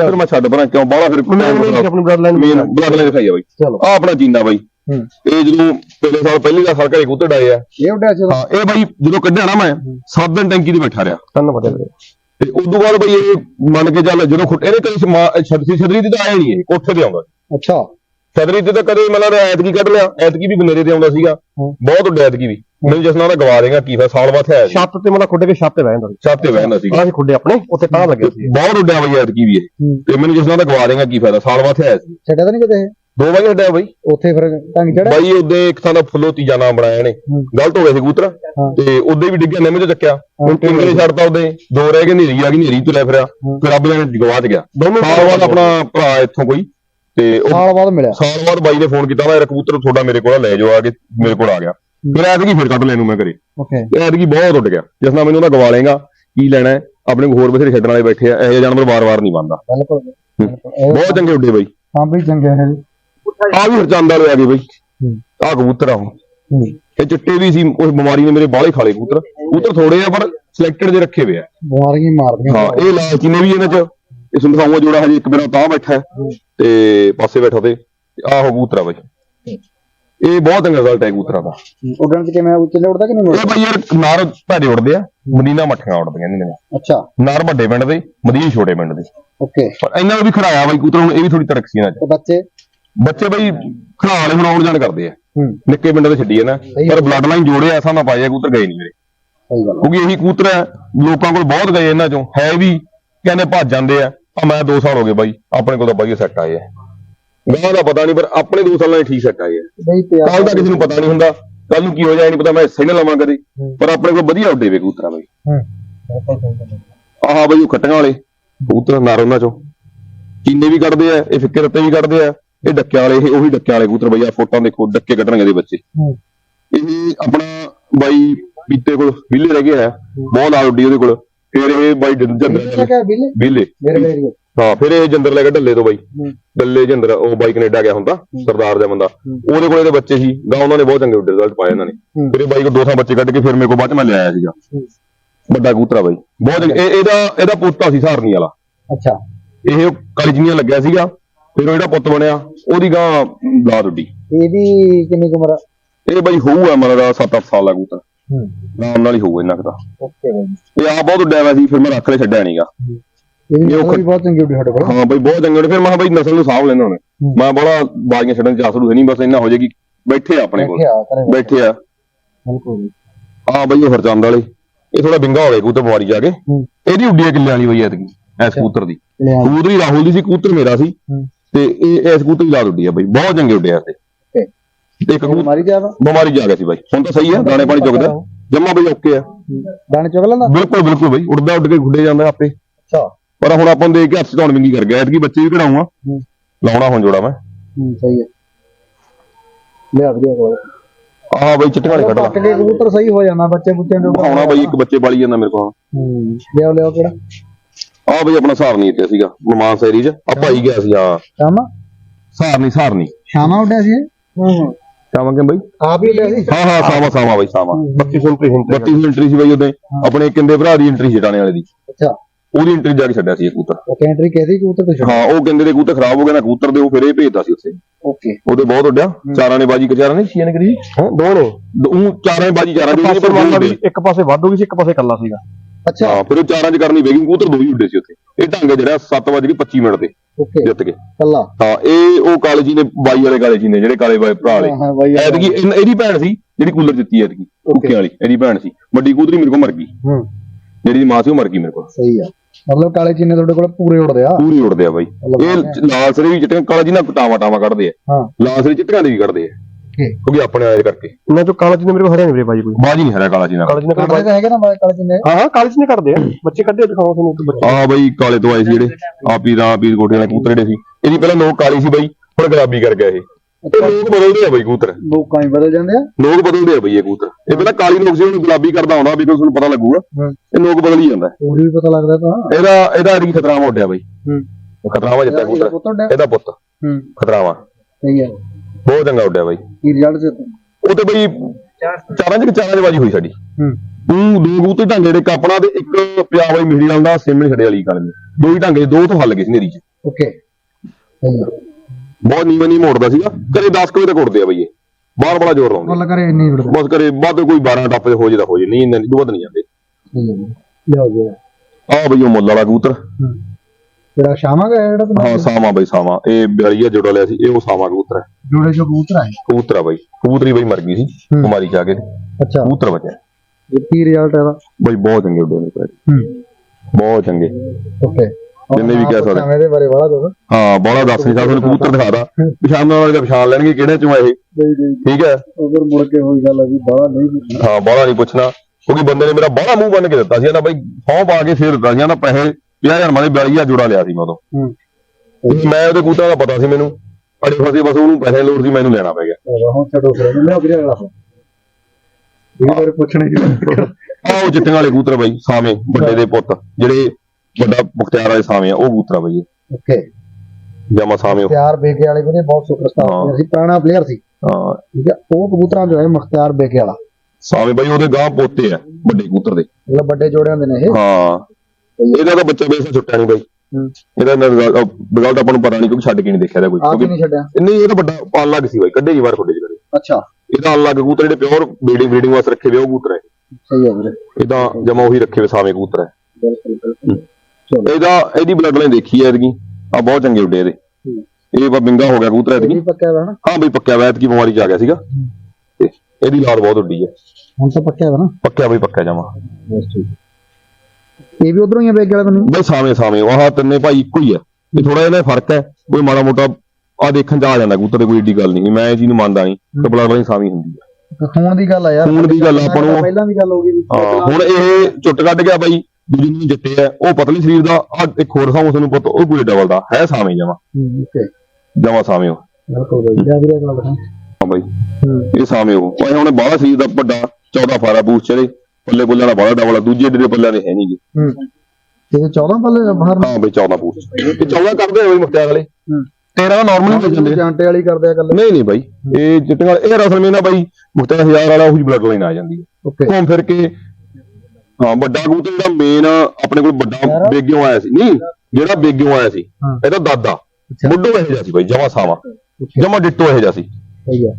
ਫਿਰ ਮੈਂ ਛੱਡ ਪਰਾਂ ਕਿਉਂ? ਬਾਹਲਾ ਫਿਰ ਆਪਣੀ blood line main blood line ਦਿਖਾਈ ਆ ਬਾਈ। ਚਲੋ। ਆ ਆਪਣਾ ਜੀਨਾ ਬਾਈ। ਇਹ ਜਦੋਂ ਪਹਿਲੇ ਸਾਲ ਪਹਿਲੀ ਸਾਲ ਘਰੇ ਕਬੂਤਰ ਡਾਏ ਆ। ਇਹ ਉੱਡਿਆ ਚਲੋ ਹਾਂ ਇਹ ਬਾਈ ਜਦੋਂ ਕੱਢਿਆ ਨਾ ਮੈਂ 7 ਦਿਨ ਟੈਂਕੀ ਦੀ ਬੈਠਾ ਰਿਹਾ। ਤਨ ਪਤਾ ਵੀਰੇ ਤੇ ਉਸ ਤੋਂ ਬਾਅਦ ਬਈ ਇਹ ਮੰਨ ਕੇ ਚੱਲ ਜਦੋਂ ਖੁੱਟ ਇਹਨੇ ਕਦੀ ਛਤਰੀ ਛਤਰੀ ਦੀ ਤਾਂ ਆਇਆ ਨਹੀਂ ਕੋਠੇ ਤੇ ਆਉਂਦਾ ਅੱਛਾ। ਛਤਰੀ ਤੇ ਤਾਂ ਕਦੇ ਮਤਲਬ ਐਤਕੀ ਕੱਢ ਲਿਆ ਐਤਕੀ ਵੀ ਬਨੇਰੇ ਤੇ ਆਉਂਦਾ ਸੀਗਾ। ਬਹੁਤ ਉੱਡਿਆ ਐਤਕੀ ਵੀ। ਮੈਨੂੰ ਜਿਸ ਨਾਲ ਗਵਾ ਦੇਗਾ ਕੀ ਫਾ ਸਾਲ ਬਾਅਦ ਹੈ। ਛੱਤ ਤੇ ਮਤਲਬ ਖੁੱਡੇ ਕੇ ਛੱਤ ਤੇ ਬਹਿੰਦਾ ਸੀ। ਛੱਤ ਤੇ ਬਹਿੰਦਾ ਸੀ ਆਹ ਸੀ ਖੁੱਡੇ ਆਪਣੇ ਉੱਥੇ ਤਾਂ ਲੱਗਿਆ ਸੀ। ਬਹੁਤ ਉੱਡਿਆ ਬਈ ਐਤਕੀ ਵੀ ਇਹ। ਤੇ ਮੈਨੂੰ ਜਿਸ ਨਾਲ ਗਵਾ ਦੇਗਾ ਕੀ ਫਾਇਦਾ ਸਾਲ ਬਾਅਦ ਹੈ। ਸੀ ਛੱਡਿਆ ਤਾਂ ਨਹੀਂ ਕਿਤੇ? ਦੋ ਵਾਰੀ ਉੱਡਿਆ ਬਈ। ਉੱਥੇ ਫਿਰ ਢੰਗ ਚੜਿਆ? ਬਾਈ ਉਹਦੇ ਇੱਕ ਥਾਂ ਦਾ ਫੁੱਲੋ ਤੀਜਾ ਨਾਮ ਬਣਾਇਆ ਹੂੰ। ਗਲਤ ਹੋ ਗਿਆ ਸੀ ਕਬੂਤਰ। ਤੇ ਉਹਦੇ ਵੀ ਡਿੱਗਿਆ ਚ ਚੱਕਿਆ। ਹੁਣ ਟਿੰਗਲੇ ਛੱਡਤਾ ਉਹਦੇ। ਦੋ ਰਹਿ ਗਏ ਨੇਰੀ ਆ ਗਈ ਨੇਰੀ ਤੁਰਿਆ ਫਿਰਿਆ। ਫਿਰ ਰੱਬ ਨੇ ਗਵਾਚ ਗਿਆ। ਸਾਲ ਬਾਅਦ ਆਪਣਾ ਭਰਾ ਇੱਥੋਂ ਕੋਈ। ਤੇ ਉਹ ਸਾਲ ਬਾਅਦ ਮਿਲਿਆ। ਸਾਲ ਬਾਅਦ ਬਾਈ ਨੇ ਫੋਨ ਕੀਤਾ ਵਾ ਯਾਰ ਕਬੂਤਰ ਤੁਹਾਡਾ ਮੇਰੇ ਕੋਲ ਲੈ ਜਾਓ ਆ ਕੇ ਮੇਰੇ ਕੋਲ ਆ ਗਿਆ। ਫਿਰ ਐਤਕੀ ਫਿਰ ਕੱਢ ਲੈਨੂੰ ਮੈਂ ਘਰੇ। ਓਕੇ। ਐਤਕੀ ਬਹੁਤ ਉੱਡ ਗਿਆ। ਜਿਸ ਨਾਲ ਮੈਨੂੰ ਉਹਦਾ ਗਵਾ ਲੇਗਾ ਕੀ ਲੈਣਾ? ਆਪਣੇ ਕੋਲ ਹੋਰ ਬਥੇਰੇ ਛੱਡਣ ਵਾਲੇ ਬੈਠੇ ਆ ਇਹੋ ਜਾਨਵਰ ਵਾਰ-ਵਾਰ ਨਹੀਂ ਬਣਦਾ। ਬਿਲਕੁਲ। ਬਹੁਤ ਚੰਗੇ ਉੱਡੇ ਬਾਈ। ਹਾਂ ਵੀ ਚੰਗੇ ਹੈ ਜੀ ਆ ਵੀ ਹਰਚੰਦ ਵਾਲੇ ਆ ਗਏ ਬਾਈ। ਆ ਕਬੂਤਰ ਆ ਉਹ ਹੂੰ। ਇਹ ਚਿੱਟੇ ਵੀ ਸੀ ਉਸ ਬਿਮਾਰੀ ਨੇ ਮੇਰੇ ਬਾਹਲੇ ਖਾਲੇ ਕਬੂਤਰ। ਕਬੂਤਰ ਥੋੜੇ ਆ ਪਰ ਸਿਲੈਕਟਡ ਜੇ ਰੱਖੇ ਹੋਏ ਆ। ਬਿਮਾਰੀਆਂ ਮਾਰਦੀਆਂ। ਹਾਂ ਇਹ ਲਾਲਚੀ ਨੇ ਵੀ ਇਹਨਾਂ ਚ। ਇਸ ਨੂੰ ਦਿਖਾਉਂਗਾ ਜੋੜਾ ਹਜੇ ਇੱਕ ਮੇਰਾ ਤਾਂ ਬੈਠਾ ਤੇ ਪਾਸੇ ਬੈਠਾ ਤੇ ਆਹ ਕਬੂਤਰ ਆ ਬਾਈ। ਇਹ ਬਹੁਤ ਚੰਗਾ ਰਿਜ਼ਲਟ ਹੈ ਕਬੂਤਰਾਂ ਦਾ। ਉੱਡਣ ਚ ਕਿਵੇਂ ਉੱਚੇ ਉੱਡਦਾ ਕਿ ਨਹੀਂ ਇਹ ਉੱਡਦਾ ਬਾਈ ਯਾਰ ਨਾਰ ਭੈੜੇ ਉੱਡਦੇ ਆ। ਮਦੀਨਾ ਮੱਠੀਆਂ ਉੱਡਦੀਆਂ ਨੇ ਅੱਛਾ। ਨਾਰ ਵੱਡੇ ਪਿੰਡ ਦੇ ਮਦੀਨ ਛੋਟੇ ਪਿੰਡ ਦੇ। ਓਕੇ। ਪਰ ਇਹਨਾਂ ਨੂੰ ਵੀ ਖੜਾਇਆ ਬਾਈ ਕਬੂਤਰ ਹੁਣ ਇਹ ਵੀ ਥੋੜੀ ਤੜਕ ਸੀ ਇਹਨਾਂ ਚ। ਬੱਚੇ? ਬੱਚੇ ਬਾਈ ਖੜਾ ਵਾਲੇ ਹੁਣ ਆਉਣ ਜਾਣ ਕਰਦੇ ਆ। ਹੂੰ। ਨਿੱਕੇ ਪਿੰਡ ਦੇ ਛੱਡੀ ਹੈ ਨਾ। ਪਰ ਬਲੱਡ ਲਾਈਨ ਜੋੜੇ ਐਸਾ ਨਾ ਪਾਏ ਆ, ਕਬੂਤਰ ਗਏ ਨਹੀਂ ਮੇਰੇ। ਸਹੀ ਗੱਲ ਕਿਉਂਕਿ ਇਹੀ ਕਬੂਤਰ ਹੈ ਲੋਕਾਂ ਕੋਲ ਬਹੁਤ ਗਏ ਇਹਨਾਂ ਚੋਂ। ਹੈ ਵੀ ਕਹਿੰਦੇ ਭੱਜ ਜਾਂਦੇ ਆ। ਆ ਮੈਂ 2 ਸਾਲ ਹੋ ਗਏ ਬਾਈ ਆਪਣੇ ਕੋਲ ਤਾਂ ਵਧੀਆ ਸੈੱਟ ਆਏ ਆ। ਗਾਂ ਦਾ ਪਤਾ ਨਹੀਂ ਪਰ ਆਪਣੇ 2 ਸਾਲਾਂ 'ਚ ਠੀਕ ਸੈੱਟ ਆਏ ਆ। ਬਈ ਕੱਲ ਦਾ ਕਿਸੇ ਨੂੰ ਪਤਾ ਨਹੀਂ ਹੁੰਦਾ ਕੱਲ ਨੂੰ ਕੀ ਹੋ ਜਾਏ ਨਹੀਂ ਪਤਾ ਮੈਂ ਹਿੱਸੇ ਨਾ ਲਵਾਂ ਕਦੇ। ਹੂੰ। ਪਰ ਆਪਣੇ ਕੋਲ ਵਧੀਆ ਉੱਡੇ ਵੇ ਕਬੂਤਰਾਂ ਬਾਈ। ਹੂੰ। ਹੈ। ਆਹ ਬਾਈ ਉਹ ਖੱਟੀਆਂ ਵਾਲੇ ਕਬੂਤਰ ਨਰ ਉਹਨਾਂ ਚੋਂ। ਚੀਨੇ ਵੀ ਕੱਢਦੇ ਆ ਇਹ ਫਿੱਕੇ ਰੱਤੇ ਵੀ ਕੱਢਦੇ ਆ। ਇਹ ਡੱਕਿਆਂ ਵਾਲੇ ਇਹ ਉਹੀ ਡੱਕਿਆਂ ਵਾਲੇ ਕਬੂਤਰ ਬਈ ਆ ਫੋਟਾਂ ਦੇਖੋ ਡੱਕੇ ਕੱਢਣਗੇ ਇਹਦੇ ਬੱਚੇ। ਇਹ ਆਪਣਾ ਬਾਈ ਪੀਤੇ ਕੋਲ ਵਿਲੇ ਰਹਿ ਗਿਆ ਹੈ ਬਹੁਤ ਨਾਲ ਉੱਡੀ ਉਹਦੇ ਕੋਲ। ਫਿਰ ਇਹ ਬਾਈ ਜੰਦਰ ਵਿਲੇ। ਹਾਂ ਫਿਰ ਇਹ ਜੰਦਰ ਲੈ ਕੇ ਢੱਲੇ ਤੋਂ ਬਾਈ। ਡੱਲੇ ਜੰਦਰ ਉਹ ਬਾਈ ਕੈਨੇਡਾ ਗਿਆ ਹੁੰਦਾ ਸਰਦਾਰ ਦਾ ਬੰਦਾ। ਉਹਦੇ ਕੋਲੇ ਦੇ ਬੱਚੇ ਸੀ ਗਾ ਉਹਨਾਂ ਨੇ ਬਹੁਤ ਚੰਗੇ ਰਿਜ਼ਲਟ ਪਾਏ ਇਹਨਾਂ ਨੇ। ਫਿਰ ਇਹ ਬਾਈ ਕੋ ਦੋ ਥਾਂ ਬੱਚੇ ਕੱਢ ਕੇ ਫਿਰ ਮੇਰੇ ਕੋਲ ਬਾਅਦ ਚ ਮੈਂ ਲਿਆਇਆ ਸੀਗਾ। ਵੱਡਾ ਕਬੂਤਰ ਆ ਬਾਈ। ਬਹੁਤ ਇਹਦਾ ਇਹਦਾ ਪੋਤਾ ਸੀ ਸਹਾਰਨੀ ਵਾਲਾ। ਅੱਛਾ। ਇਹ ਕਾਲਜੀਆਂ ਲੱਗਿਆ ਸੀਗਾ। ਫਿਰ ਉਹ ਜਿਹੜਾ ਪੁੱਤ ਬਣਿਆ ਉਹਦੀ ਗਾਂ ਲਾਦ ਉੱਡੀ ਇਹਦੀ ਕਿੰਨੀ ਕੁ ਉਮਰ ਆ? ਇਹ ਬਾਈ ਹੋਊਗਾ ਮਤਲਬ ਦਾ 7-8 ਸਾਲ ਦਾ ਕਬੂਤਰ ਹੂੰ। ਨਾਮ ਨਾਲ ਹੀ ਹੋਊਗਾ ਇੰਨਾ ਕੁ ਦਾ ਓਕੇ ਬਈ ਇਹ ਆ ਬਹੁਤ ਉੱਡਿਆ ਹੋਇਆ ਸੀ ਫਿਰ ਮੈਂ ਰੱਖ ਲੈ ਛੱਡਿਆ ਨਹੀਂਗਾ ਇਹ ਉਹ ਵੀ ਬਹੁਤ ਚੰਗੀ ਉੱਡੀ ਸਾਡੇ ਕੋਲ। ਹਾਂ ਬਾਈ ਬਹੁਤ ਚੰਗੇ ਉੱਡੇ ਫਿਰ ਮੈਂ ਕਿਹਾ ਬਾਈ ਨਸਲ ਨੂੰ ਸਾਂਭ ਲੈਣਾ ਹੂੰ। ਮੈਂ ਬੜਾ ਬਾਜ਼ੀਆਂ ਛੱਡਣ ਚ ਆਸਰੂ ਹੈ ਨਹੀਂ ਬਸ ਇੰਨਾ ਹੋ ਜਾਏਗੀ ਬੈਠੇ ਆ ਆਪਣੇ ਕੋਲ। ਦੇਖਿਆ ਕਰੇ ਬੈਠੇ ਆ। ਬਿਲਕੁਲ ਬਈ। ਆ ਬਈ ਹਰਚੰਦ ਵਾਲੇ ਇਹ ਥੋੜਾ ਬਿੰਗਾ ਹੋ ਗਿਆ ਕਬੂਤਰ ਬਿਮਾਰੀ ਜਾ ਕੇ। ਹੂੰ। ਇਹਦੀ ਉੱਡੀ ਆ ਕਿੱਲੇ ਵਾਲੀ ਬਈ ਐਤਕੀ ਐਸ ਕਬੂਤਰ ਦੀ। ਲਿਆ। ਕਬੂਤਰ ਹੀ ਰਾਹੁਲ ਦੀ ਸੀ ਕਬੂਤਰ ਮੇਰਾ ਸੀ। ਹੂੰ। ਤੇ ਇਹ ਐਸ ਕਬੂਤਰ ਦੀ ਉੱਡੀ ਆ ਬਈ ਬਹੁਤ ਚੰਗੇ ਉੱਡੇ ਆ ਤੇ ਇੱਕ ਕਬੂਤਰ ਮਾਰੀ ਜਾਵਾ ਬਿਮਾਰੀ ਜਾ ਗਿਆ ਸੀ ਬਾਈ। ਹੁਣ ਤਾਂ ਸਹੀ ਹੈ ਦਾਣੇ ਪਾਣੀ ਚੁਗਦਾ ਜੰਮਾ ਬਈ ਓਕੇ ਆ। ਦਾਣੇ ਚੁਗ ਲੈਂਦਾ? ਬਿਲਕੁਲ ਬਿਲਕੁਲ ਬਈ। ਉੱਡਦਾ ਉੱਡ ਕੇ ਖੁੱਡੇ ਜਾਂਦਾ ਆਪੇ। ਅੱਛਾ। ਪਰ ਹੁਣ ਆਪਾਂ ਨੂੰ ਦੇਖ ਕੇ ਹੱਥ ਧੌਣ ਵਿੰਗੀ ਕਰ ਗਿਆ। ਐਤਕੀ ਬੱਚੇ ਵੀ ਕਢਾਉਂਗਾ ਲਾਉਣਾ ਹੁਣ ਜੋੜਾ ਮੈਂ। ਸਹੀ ਹੈ ਲਿਆ ਵਧੀਆ ਕੋਲ। ਆਹ ਬਈ ਚਿੱਟੇ ਵਾਲੇ ਕੱਢ ਲਾ। ਪੱਕ ਕੇ ਕਬੂਤਰ ਸਹੀ ਹੋ ਜਾਂਦਾ ਬੱਚੇ ਬੁੱਚੇ ਦੇ ਆਉਣਾ ਬਈ ਇੱਕ ਬੱਚੇ ਵਾਲੀ ਜਾਂਦਾ ਮੇਰੇ ਕੋਲ। ਹੂੰ ਲਿਆਓ ਲਿਆਓ ਕਿਹੜਾ? ਆਹ ਬਈ ਆਪਣਾ ਸਾਰ ਨਹੀਂ ਇੱਥੇ ਸੀਗਾ ਰੋਮਾਂਸ ਏਰੀ ਚ। ਆਪਾਂ ਹੀ ਗਿਆ ਸੀ ਹਾਂ ਸ਼ਾਮਾ? ਸਾਰ ਨਹੀਂ ਸਾਰ ਨਹੀਂ ਸ਼ਾਮਾ ਉੱਡਿਆ ਸੀ ਇਹ? ਹੂੰ ਚਾਵਾਂਗੇ ਬਈ? ਆਪ ਹੀ ਉੱਡਿਆ ਸੀ? ਹਾਂ ਹਾਂ ਸਾਵਾ ਸਾਵਾ ਬਈ ਸਾਵਾ 32 ਐਂਟਰੀ ਹੁੰਦੀ 32 ਐਂਟਰੀ ਸੀ ਬਈ ਉਹਦੇ। ਆਪਣੇ ਕਿੰਦੇ ਭਰਾ ਦੀ ਐਂਟਰੀ ਸੀ ਟਾਣੇ ਵਾਲੇ ਦੀ। ਅੱਛਾ। ਉਹਦੀ ਐਂਟਰੀ ਜਾ ਕੇ ਛੱਡਿਆ ਸੀ ਕਬੂਤਰ। ਉਹ ਕੈਂਟਰੀ ਕਹਿਦੀ ਕਬੂਤਰ ਕੁਛ ਹਾਂ ਉਹ ਕਹਿੰਦੇ ਦੇ ਕਬੂਤਰ ਖਰਾਬ ਹੋ ਗਿਆ ਨਾ ਕਬੂਤਰ ਦੇ ਉਹ ਫਿਰ ਇਹ ਭੇਜਦਾ ਸੀ ਉੱਥੇ। ਓਕੇ। ਉਹਦੇ ਬਹੁਤ ਉੱਡਿਆ। ਚਾਰਾਂ ਨੇ ਬਾਜੀ ਕਚਾਰਾਂ ਨੇ? ਛੀਆਂ ਨੇ ਕਰੀ ਹਾਂ ਦੋ ਨੇ। ਉਹ ਚਾਰਾਂ ਨੇ ਬਾਜੀ ਚਾਰਾਂ ਦੀ ਇੱਕ ਪਾਸੇ ਵੱਧ ਹੋ ਗਈ ਸੀ ਇੱਕ ਪਾਸੇ ਇਕੱਲਾ ਸੀਗਾ। ਅੱਛਾ। ਹਾਂ ਫਿਰ ਉਹ ਚਾਰਾਂ ਚ ਕਰਨੀ ਪੈਗੀ ਕਬੂਤਰ ਦੋ ਹੀ ਉੱਡੇ ਸੀ ਉੱਥੇ। ਇਹ ਢੰਗ ਜਿਹੜਾ 7 ਵਜੇ 25 ਮਿੰਟ ਤੇ ਓਕੇ। ਜਿੱਤ ਗਏ ਕੱਲਾ ਹਾਂ ਇਹ ਉਹ ਕਾਲੇ ਜੀ ਨੇ ਬਾਈ ਵਾਲੇ ਕਾਲੇ ਜੀ ਨੇ ਜਿਹੜੇ ਕਾਲੇ ਬਾਈ ਭਰਾ ਵਾਲੇ। ਬਾਈ ਐਤਕੀ ਇਨ- ਇਹਦੀ ਭੈਣ ਸੀ ਜਿਹੜੀ ਕੂਲਰ ਦਿੱਤੀ ਐਤਕੀ ਕੁੱਕੇ ਵਾਲੀ ਇਹਦੀ ਭੈਣ ਸੀ। ਵੱਡੀ ਕੂਦਰੀ ਮੇਰੇ ਕੋਲ ਮਰ ਗਈ। ਹੂੰ। ਜਿਹੜੀ ਦੀ ਮਾਂ ਸੀ ਉਹ ਮਰ ਗਈ ਮੇਰੇ ਕੋਲ। ਸਹੀ ਆ। ਮਤਲਬ ਕਾਲੇ ਚੀਨੇ ਤੁਹਾਡੇ ਕੋਲ ਪੂਰੇ ਉੱਡਦੇ ਆ। ਪੂਰੀ ਉੜਦੇ ਆ ਬਾਈ। ਇਹ ਲਾਲ ਸਰੇ ਵੀ ਚਿੱਟੀਆਂ ਕਾਲਾ ਜੀ ਨਾਲ ਟਾਵਾ ਟਾਵਾ ਕੱਢਦੇ ਆ। ਹਾਂ। ਲਾਲ ਸਰੇ ਚਿੱਟੀਆਂ ਦੇ ਵੀ ਕੱਢਦੇ ਆ। ਓਕੇ ਕਿਉਂਕਿ ਆਪਣੇ ਆਏ ਕਰਕੇ। ਮੈਂ ਜੋ ਕਾਲਜ ਨੇ ਮੇਰੇ ਕੋਲ ਹਰਿਆ ਨਹੀਂ ਵੀਰੇ ਬਾਜੀ ਕੋਈ। ਬਾਜੀ ਨਹੀਂ ਹਰਿਆ ਕਾਲਾ ਜੀ ਨਾਲ ਕਾਲਜ ਨੇ ਕੱਢਦੇ ਤਾਂ ਹੈਗੇ ਨਾ ਬਾਈ ਕਾਲੇ ਚੀਨੇ। ਹਾਂ ਹਾਂ ਕਾਲਜ ਨੇ ਕਰਦੇ ਆ। ਬੱਚੇ ਕੱਢੇ ਦਿਖਾਓ ਤੁਹਾਨੂੰ ਇੱਕ ਬੱਚੇ। ਆ ਬਾਈ ਕਾਲੇ ਤੋਂ ਆਏ ਸੀ ਜਿਹੜੇ। ਆ ਪੀਰਾਂ ਪੀਰ ਕੋਟੇ ਵਾਲੇ ਕਬੂਤਰ ਜਿਹੜੇ ਸੀ। ਇਹਦੀ ਪਹਿਲਾਂ ਨੋਕ ਕਾਲੀ ਸੀ ਬਾਈ ਹੁਣ ਗੁਲਾਬੀ ਕਰ ਗਿਆ ਇਹ। ਇਹ ਲੋਕ ਬਦਲਦੇ ਆ ਬਾਈ ਕਬੂਤਰ। ਲੋਕਾਂ ਹੀ ਬਦਲ ਜਾਂਦੇ ਆ। ਲੋਕ ਬਦਲਦੇ ਆ ਬਈ ਇਹ ਕਬੂਤਰ। ਇਹ ਪਹਿਲਾਂ ਕਾਲੀ ਨੋਕ ਸੀ ਹੁਣ ਗੁਲਾਬੀ ਕਰਦਾ ਆਉਂਦਾ ਵੀ ਤੁਹਾਨੂੰ ਪਤਾ ਲੱਗੂਗਾ। ਹੂੰ। ਇਹ ਨੋਕ ਬਦਲ ਹੀ ਜਾਂਦਾ। ਉਹ ਵੀ ਪਤਾ ਲੱਗਦਾ ਤਾਂ। ਇਹਦਾ ਇਹਦਾ ਅੜੀ ਖਤਰਾਵਾ ਉੱਡਿਆ ਬਾਈ। ਹੂੰ। ਖਤਰਾਵਾ ਜਿੱਤਿਆ ਇਹਦਾ ਕਬੂਤਰ। ਇਹਦਾ ਪੁੱਤ। ਹੂੰ। ਖਤਰਾਵਾ। ਸਹੀ ਆ। ਬਹੁਤ ਚੰਗਾ ਉੱਡਿਆ ਬਾਈ। ਕੀ ਰਿਜ਼ਲਟ ਸੀ ਉੱਥੇ? ਉਹ ਤੇ ਬਈ ਚਾਰਾਂ ਚ ਚਾਰਾਂ ਚ ਬਾਜੀ ਹੋਈ ਸਾਡੀ। ਹੂੰ। ਤੂੰ ਦੋ ਕਬੂਤਰ ਢਾਂਗੇ ਦੇ ਕਾਪਣਾ ਤੇ ਇੱਕ ਪਿਆ ਬਾਈ ਮਿਹੜੀ ਵਾਲਾ ਦਾ ਸਿਮਲੇ ਛੜੇ ਵਾਲੀ ਕਾਲੇ ਨੇ ਦੋ ਹੀ ਢਾਂਗੇ ਦੋ ਤੋਂ ਹੱਲ ਗਏ ਸੀ ਨੇਰੀ ਚ। ਓਕੇ ਆ। ਬਹੁਤ ਨੀਵਾਂ ਨਹੀਂ ਮੋੜਦਾ ਸੀਗਾ। ਕਦੇ 10 ਕੁ ਵਜੇ ਤੱਕ ਉੱਡਦੇ ਆ ਬਈ ਇਹ। ਬਾਹਰ ਬੜਾ ਜ਼ੋਰ ਲਾਉਂਦੇ ਗੱਲ ਕਰੇ ਨਹੀਂ ਉੱਡਦਾ ਬਸ ਕਰੇ ਵੱਧ ਕੋਈ 12 ਟੱਪ ਹੋ ਜੇ ਤਾਂ ਹੋ ਜੇ ਨਹੀਂ ਇੰਨਾ ਨਹੀਂ ਵੱਧ ਨਹੀਂ ਜਾਂਦੇ। ਆ ਲਿਆਓ ਜੀ। ਆਹ ਬਈ ਉਹ ਮੁੱਲ ਵਾਲਾ ਕਬੂਤਰ। ਹੂੰ। ਜਿਹੜਾ ਸ਼ਾਮਾ ਦਾ ਜਿਹੜਾ ਤੁਸੀਂ ਹਾਂ ਸਾਵਾ ਬਈ ਸਾਵਾ ਇਹ ਬਿਆਲੀਆ ਜੋੜਾ ਲਿਆ ਸੀ ਇਹ ਉਹ ਸਾਵਾ ਕਬੂਤਰ ਹੈ। ਜੋੜੇ ਜੋ ਕਬੂਤਰ ਆਏ? ਕਬੂਤਰ ਆ ਬਈ। ਕਬੂਤਰੀ ਬਈ ਮਰ ਗਈ ਸੀ ਹੂੰ। ਬਿਮਾਰੀ ਚ ਆ ਕੇ। ਅੱਛਾ। ਕਬੂਤਰ ਬਚਿਆ। ਇਹ ਕੀ ਰਿਜ਼ਲਟ ਹੈ ਇਹਦਾ? ਬਈ ਬਹੁਤ ਚੰਗੇ ਉੱਡੇ ਨੇ ਪੈਰ ਹੂੰ। ਬਹੁਤ ਚੰਗੇ। ਓਕੇ। ਜਿੰਨੇ ਵੀ ਕਹਿ ਸਕਦੇ। ਇਹਦੇ ਬਾਰੇ ਵਾਲਾ ਦੱਸੋ ਹਾਂ ਬੋਲਾ ਦੱਸ ਨਹੀਂ ਸਕਦਾ ਤੁਹਾਨੂੰ ਕਬੂਤਰ ਦਿਖਾਦਾ ਪਛਾਣ ਵਾਲੇ ਦਾ ਪਛਾਣ ਲੈਣਗੇ ਕਿਹੜੇ ਚੋਂ ਆ ਇਹ। ਠੀਕ ਹੈ। ਉਧਰ ਮੁੜ ਕੇ ਹੋਈ ਗੱਲ ਹੈ ਜੀ ਬਾਹਰ ਨਹੀਂ ਪੁੱਛਣਾ। ਹਾਂ ਬਾਹਲਾ ਨਹੀਂ ਪੁੱਛਣਾ। ਕਿਉਂਕਿ ਬੰਦੇ ਨੇ ਮੇਰਾ ਬਾਹਲਾ ਮੂੰਹ ਬੰਨ ਕੇ ਦਿੱਤਾ ਸੀ ਕਹਿੰਦਾ ਬਾਈ ਸੌ ਪਾ ਕੇ ਫੇਰ ਦਿੱਤਾ ਸੀ ਕਹਿੰਦਾ ਪੈਸੇ। 50000 ਮਾਰੇ 42000 ਜੋੜਾ ਲਿਆ ਸੀ ਮੈਂ ਉਦੋਂ। ਹੂੰ। ਮੈਂ ਉਹਦੇ ਕਬੂਤਰਾਂ ਦਾ ਪਤਾ ਸੀ ਮੈਨੂੰ। ਅੜੇ ਫਸੇ ਬਸ ਉਹਨੂੰ ਪੈਸੇ ਦੀ ਲੋੜ ਸੀ ਮੈਨੂੰ ਲੈਣਾ ਪੈ ਗਿਆ। ਹੁਣ ਛੱਡੋ ਫਿਰ ਮੈਂ ਅਗਲੇ ਅਗਲਾ। ਇਹ ਬਾਰੇ ਪੁੱਛਣੇ ਜੀ ਆਹ ਉਹ ਚਿੱਟੇ ਵਾਲੇ ਕਬੂਤਰ ਬਾਈ ਸਾਵੇਂ ਵੱਡੇ ਦੇ ਪੁੱਤ। ਜਿਹੜੇ ਵੱਡਾ ਮੁਖਤਿਆਰ ਵਾਲੇ ਸਾਵੇਂ ਆ ਉਹ ਕਬੂਤਰ ਆ ਬਾਈ ਓਕੇ। ਜਮਾ ਸਾਵੇਂ ਉਹ। ਮੁਖਤਿਆਰ ਬੇਕੇ ਵਾਲੇ ਵੀ ਨੇ ਬਹੁਤ ਸੁਪਰਸਟਾਰ ਹਾਂ। ਸੀ ਪੁਰਾਣਾ ਪਲੇਅਰ ਸੀ। ਹਾਂ। ਠੀਕ ਹੈ ਉਹ ਕਬੂਤਰਾਂ ਜੋ ਹੈ ਮੁਖਤਿਆਰ ਬੇਕੇ ਵਾਲਾ। ਸਾਵੇਂ ਬਾਈ ਉਹਦੇ ਗਾਂ ਪੋਤੇ ਆ ਵੱਡੇ ਕਬੂਤਰ ਦੇ। ਮਤਲਬ ਵੱਡੇ ਜੋੜੇ ਹੁੰਦੇ ਨੇ ਇਹ। ਹਾਂ। ਇਹਦਾ ਤਾਂ ਬੱਚਾ ਬੇਸਾ ਛੁੱਟਿਆ ਨਹੀਂ ਬਾਈ। ਹੂੰ। ਇਹਦਾ ਰਿਜ਼ਲਟ ਆਪਾਂ ਨੂੰ ਪਤਾ ਨਹੀਂ ਕਿਉਂਕਿ ਛੱਡ ਕੇ ਨਹੀਂ ਦੇਖਿਆ ਇਹਦਾ ਕੋਈ। ਆਪ ਹੀ ਨਹੀਂ ਛੱਡਿਆ? ਨਹੀਂ ਇਹ ਤਾਂ ਵੱਡਾ ਪਾਲ ਲੱਗ ਸੀ ਬਾਈ ਕੱਢੇ ਜੀ ਵਾਰ ਤੁਹਾਡੇ ਜਿਹੜੇ ਅੱਛਾ। ਇਹਦਾ ਅਲੱਗ ਕਬੂਤਰ ਜਿਹੜੇ ਪਿਓਰ ਬਰੀਡਿੰਗ ਬਰੀਡਿੰਗ ਵਾਸਤੇ ਰੱਖੇ ਹੋਏ ਉਹ ਕਬੂਤਰ ਹੈ ਸਹੀ ਹੈ ਵੀਰੇ। ਇਹਦਾ ਜਮਾ ਉਹੀ ਰੱਖੇ ਹੋਏ ਸਾਵੇਂ ਕਬੂਤਰ ਹੈ ਬਿਲਕੁਲ। ਬਿਲਕੁਲ ਇਹਦਾ ਇਹਦੀ ਬਲੱਡ ਲਾਈਨ ਦੇਖੀ ਐ ਐਤਕੀ। ਆ ਬਹੁਤ ਚੰਗੇ ਉੱਡੇ ਇਹਦੇ। ਹੂੰ। ਇਹ ਬਾ ਬਿੰਗਾ ਹੋ ਗਿਆ ਕਬੂਤਰ ਇਹ ਐਤਕੀ। ਵੀ ਪੱਕਿਆ ਵਾ ਨਾ? ਹਾਂ ਬਈ ਪੱਕਿਆ ਵੈਤ ਕੀ ਬਿਮਾਰੀ ਚ ਆ ਗਿਆ ਸੀਗਾ। ਤੇ ਇਹਦੀ ਲਾਦ ਬਹੁਤ ਉੱਡੀ ਹੈ ਹੁਣ ਤਾਂ ਪੱਕਿਆ ਵਾ ਨਾ? ਪੱਕਿਆ ਬਈ ਪੱਕਿਆ ਜਮਾ। ਬਸ ਠੀਕ। ਇਹ ਵੀ ਉਧਰੋਂ ਹੀ ਆ ਬੇਕੇ ਵਾਲੇ ਬੰਦੇ ਬਈ ਸਾਵੇਂ ਸਾਵੇਂ। ਆਹ ਤਿੰਨੇ ਭਾਈ ਇੱਕੋ ਹੀ ਆ। ਇਹ ਥੋੜਾ ਜਿਹਾ ਫ਼ਰਕ ਹੈ। ਕੋਈ ਮਾੜਾ ਮੋਟਾ ਆ ਦੇਖਣ ਚ ਆ ਜਾਂਦਾ ਕਬੂਤਰ ਦੇ ਕੋਈ ਏਡੀ ਗੱਲ ਨਹੀਂ। ਮੈਂ ਇਹ ਚੀਜ਼ ਨੂੰ ਮੰਨਦਾ ਨਹੀਂ ਤੇ ਬਲੱਡ ਲਾਈਨ ਸਾਵੀਂ ਹੁੰਦੀ ਹੈ ਖੂਨ ਦੀ ਗੱਲ ਆ ਯਾਰ। ਖੂਨ ਦੀ ਗੱਲ ਆਪਾਂ ਨੂੰ- ਪਹਿਲਾਂ ਵੀ ਗੱਲ ਹੋ ਗਈ ਵੀ ਹਾਂ ਹੁਣ ਇਹ ਚੁੱਟ ਕੱਢ ਗਿਆ ਬਾਈ ਦੂਜੀ ਨੂੰ ਜੱਟੇ ਆ। ਉਹ ਪਤਲੀ ਸਰੀਰ ਦਾ ਆ ਇੱਕ ਹੋਰ ਸਾਂ ਉਸ ਨੂੰ ਪਤਾ ਉਹ ਕੋਈ ਡਬਲ ਦਾ। ਹੈ ਸਾਵੇਂ ਜਮਾ। ਹੂੰ, ਜਮਾ ਸਾਵੇਂ ਉਹ। ਬਿਲਕੁਲ ਬਈ ਜਾ ਵੀਰੇ ਬਤਾ ਹਾਂ ਬਾਈ। ਹੂੰ। ਇਹ ਸਾਵੇਂ ਉਹ। ਭਾਈ ਹੁਣ ਬਾਹਲਾ ਸਰੀਰ ਦਾ ਵੱਡਾ 14 ਫਾਰਾ ਬੂਸ ਚੜੇ ਪੱਲੇ ਪੁੱਲਿਆਂ ਦਾ ਬਾਹਲਾ ਡਬਲ ਦੂਜੇ ਦੇ ਪੱਲਿਆਂ ਦੇ ਹੈ ਨਹੀਂ ਜੀ ਹੂੰ। ਇਹ 14 ਪੱਲੇ ਬਾਹਰ? ਹਾਂ ਬਈ 14 ਬੂਸ ਇਹ 14 ਕਰਦੇ ਬਈ ਮੁਖਤਿਆਰ ਵਾਲੇ। ਹੂੰ। 13 ਨਾਰਮਲੀ ਮਿਲ ਜਾਂਦੇ ਆ। ਜਾਂਟੇ ਵਾਲੀ ਕਰਦੇ ਆ ਗੱਲ ਨਹੀਂ ਨਹੀਂ ਬਾਈ। ਇਹ ਚਿੱਟੀਆਂ ਵਾਲੇ ਇਹ ਰਸਲ ਮੇਨਾ ਬਾਈ ਮੁਖਤਿਆਰ ਹਜ਼ਾਰ ਵਾਲਾ ਉਹੀ ਬਲੱਡ ਲਾਈਨ ਆ ਜਾਂਦੀ ਹੈ ਓਕੇ। ਘੁੰਮ ਫਿਰ ਕੇ ਹਾਂ ਵੱਡਾ ਕਬੂਤਰ ਜਿਹੜਾ ਮੇਨ ਆਪਣੇ ਕੋਲ ਵੱਡਾ ਬੇਗਿਓ ਆਇਆ ਸੀ। ਨਹੀਂ ਜਿਹੜਾ ਬੇਗਿਓ ਆਇਆ ਸੀ ਹਾਂ। ਇਹਦਾ ਦਾਦਾ। ਮੁੱਢੋਂ ਇਹੋ ਜਿਹਾ ਸੀ ਬਾਈ ਜਮਾ ਸਾਵਾ. ਜਮਾ ਡਿੱਟੋ ਇਹੋ ਜਿਹਾ ਸੀ। ਸਹੀ ਆ।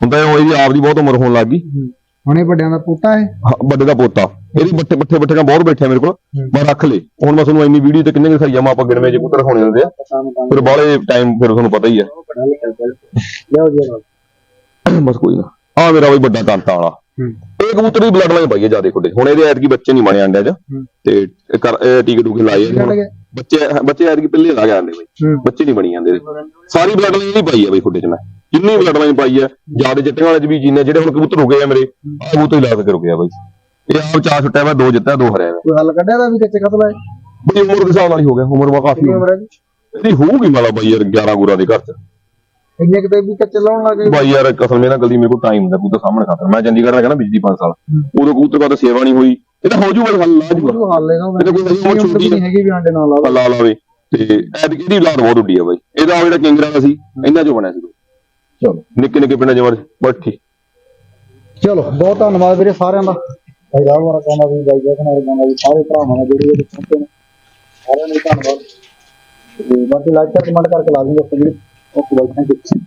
ਹੁਣ ਤਾਂ ਉਹ ਇਹਦੀ ਆਪ ਦੀ ਬਹੁਤ ਉਮਰ ਹੋਣ ਲੱਗ ਗਈ। ਹੂੰ। ਹੁਣ ਵੱਡਿਆਂ ਦਾ ਪੋਤਾ ਹੈ। ਹਾਂ, ਵੱਡੇ ਦਾ ਪੋਤਾ। ਇਹਦੀ ਬੱਟੇ ਬੱਠੇ ਬੱਠੇ ਬਹੁਤ ਬੈਠੇ ਆ ਮੇਰੇ ਕੋਲ। ਮੈਂ ਰੱਖ ਲੇ ਹੁਣ ਮੈਂ ਤੁਹਾਨੂੰ ਇੰਨੀ ਵੀਡੀਓ ਤੇ ਕਿੰਨੇ ਕੁ ਦਿਖਾਈ ਜਾਵਾਂ ਆਪਾਂ ਗਿਣਵੇਂ ਜੇ ਕਬੂਤਰ ਦਿਖਾਉਣੇ ਹੁੰਦੇ ਆ। ਫਿਰ ਬਾਲੇ ਟਾਈਮ ਫਿਰ ਤੁਹਾਨੂੰ ਪਤਾ ਹੀ ਆ। ਜੀ। ਬਸ ਕੋਈ ਨਾ। ਆ ਮੇਰਾ ਬਈ ਵੱਡਾ ਤਾਂਤਾ ਵਾਲਾ। ਇਹ ਕਬੂਤਰ ਦੀ ਬਲੱਡ ਲਾਈਨ ਪਾਈ ਆ ਜਿਆਦੇ ਖੁੱਡੇ। ਹੁਣ ਇਹਦੇ ਐਤਕੀ ਬੱਚੇ ਨਹੀਂ ਬਣੇ ਅੰਡਿਆਂ 'ਚ। ਹੂੰ। ਤੇ ਟੀਕੇ ਟੂਕੇ ਲਾਏ ਆ ਹੁਣ। ਬੱਚੇ ਬੱਚੇ ਐਤਕੀ ਪਿੱਲੇ ਲਾ ਕੇ ਆਂਦੇ ਬਈ। ਹੂੰ। ਬੱਚੇ ਨਹੀਂ ਬਣੀ ਜਾਂਦੇ ਇਹਦੇ। ਸਾਰੀ ਬਲੱਡ ਲਾਈਨ ਹੀ ਪਾਈ ਆ ਬਈ ਖੁੱਡੇ 'ਚ ਮੈਂ। ਜਿੰਨੀ ਬਲੱਡ ਲਾਈਨ ਪਾਈ ਆ ਜਿਆਦੇ ਚਿੱਟੇ ਵਾਲੇ 'ਚ ਵੀ ਜਿੰਨੇ ਜਿਹੜੇ ਹੁਣ ਕਬੂਤਰ ਰੁਕੇ ਆ ਮੇਰੇ ਆ ਕਬੂਤਰ ਹੀ ਲਾ ਕੇ ਰੁਕੇ ਆ ਬਈ। ਇਹ ਆਪ ਚਾਰ ਛੁੱਟਿਆ ਵਾ ਦੋ ਜਿੱਤਿਆ ਦੋ ਹਰਿਆ ਕੋਈ ਹੱਲ ਕੱਢਿਆ ਦਾ ਵੀ ਕੱਚੇ ਕਤਲ ਹੈ ਬਈ ਉਮਰ ਦੇ ਹਿਸਾਬ ਨਾਲ ਹੀ ਹੋ ਗਿਆ। ਉਮਰ ਵਾ ਕਾਫੀ ਕਿੰਨੀ ਹੋ ਉਮਰ ਹੈ ਜੀ ਇਹਦੀ? ਹੋਊਗੀ ਮਾਲਾ ਬਾਈ ਯਾਰ 11 ਗੁਰਾਂ ਦੇ ਘਰ 'ਚ। ਇੰਨੇ ਕਿਤੇ ਵੀ ਕੱਚੇ ਲਾਉਣ ਲੱਗੇ ਬਾਈ ਯਾਰ ਕਸਮ ਮੇਰਾ ਗਲਦੀ ਮੇਰੇ ਕੋਲ ਟਾਈਮ ਦਾ ਕਬੂਤਰ ਸਾਹਮਣੇ ਖਾਤਰ ਮੈਂ ਚੰਡੀਗੜ੍ਹ ਦਾ ਕਹਿੰਦਾ ਬਿਜਲੀ 5 ਸਾਲ। ਉਦੋਂ ਕਬੂਤਰ ਕੋਲ ਤਾਂ ਸੇਵਾ ਨਹੀਂ ਹੋਈ। ਇਹ ਤਾਂ ਹੋ ਜੂਗਾ ਹੱਲ ਲਾ ਜੂਗਾ। ਹੱਲ ਤਾਂ ਕੋਈ ਨਹੀਂ ਉਮਰ ਛੋਟੀ ਨਹੀਂ ਹੈਗੀ ਵੀ ਆਂਡੇ ਨਾਲ ਲਾ ਲਾ ਲਾਵੇ। ਤੇ ਐਦ ਇਹਦੀ ਔਲਾਦ ਬਹੁਤ ਉੱਡੀ ਆ ਬਾਈ। ਇਹਦਾ ਉਹ ਜਿਹੜਾ ਕਿੰਗਰਾ ਦਾ ਸੀ ਇਹਨਾਂ ਚੋਂ ਬਣਿਆ ਸੀ। ਚਲੋ। ਨਿੱਕੇ ਨਿੱਕੇ ਪਿੰਡਾਂ ਜਮਰ ਬਸ ਠੀਕ। ਚਲੋ ਬਹੁਤ ਧੰਨਵਾਦ ਵੀਰੇ ਸਾਰਿਆਂ ਦਾ। ਭਾਈ ਰਾਮ ਵਾਲਾ ਕਹਿੰਦਾ ਵੀ ਬਾਈ ਜਗਨ ਵਾਲਾ ਕਹਿੰਦਾ ਵੀ। ਸਾਰੇ ਭਰਾਵਾਂ ਨਾਲ ਜਿਹੜੇ ਇਹਦੇ ਪਹੁੰਚੇ ਨੇ ਸਾਰਿਆਂ ਨੂੰ ਧੰਨਵਾਦ। ਤੇ ਬਾਕੀ ਲਾਈਕ ਤੇ ਕਮੈਂਟ ਕਰਕੇ ਲਾ ਦਿਓ video okay bye thank you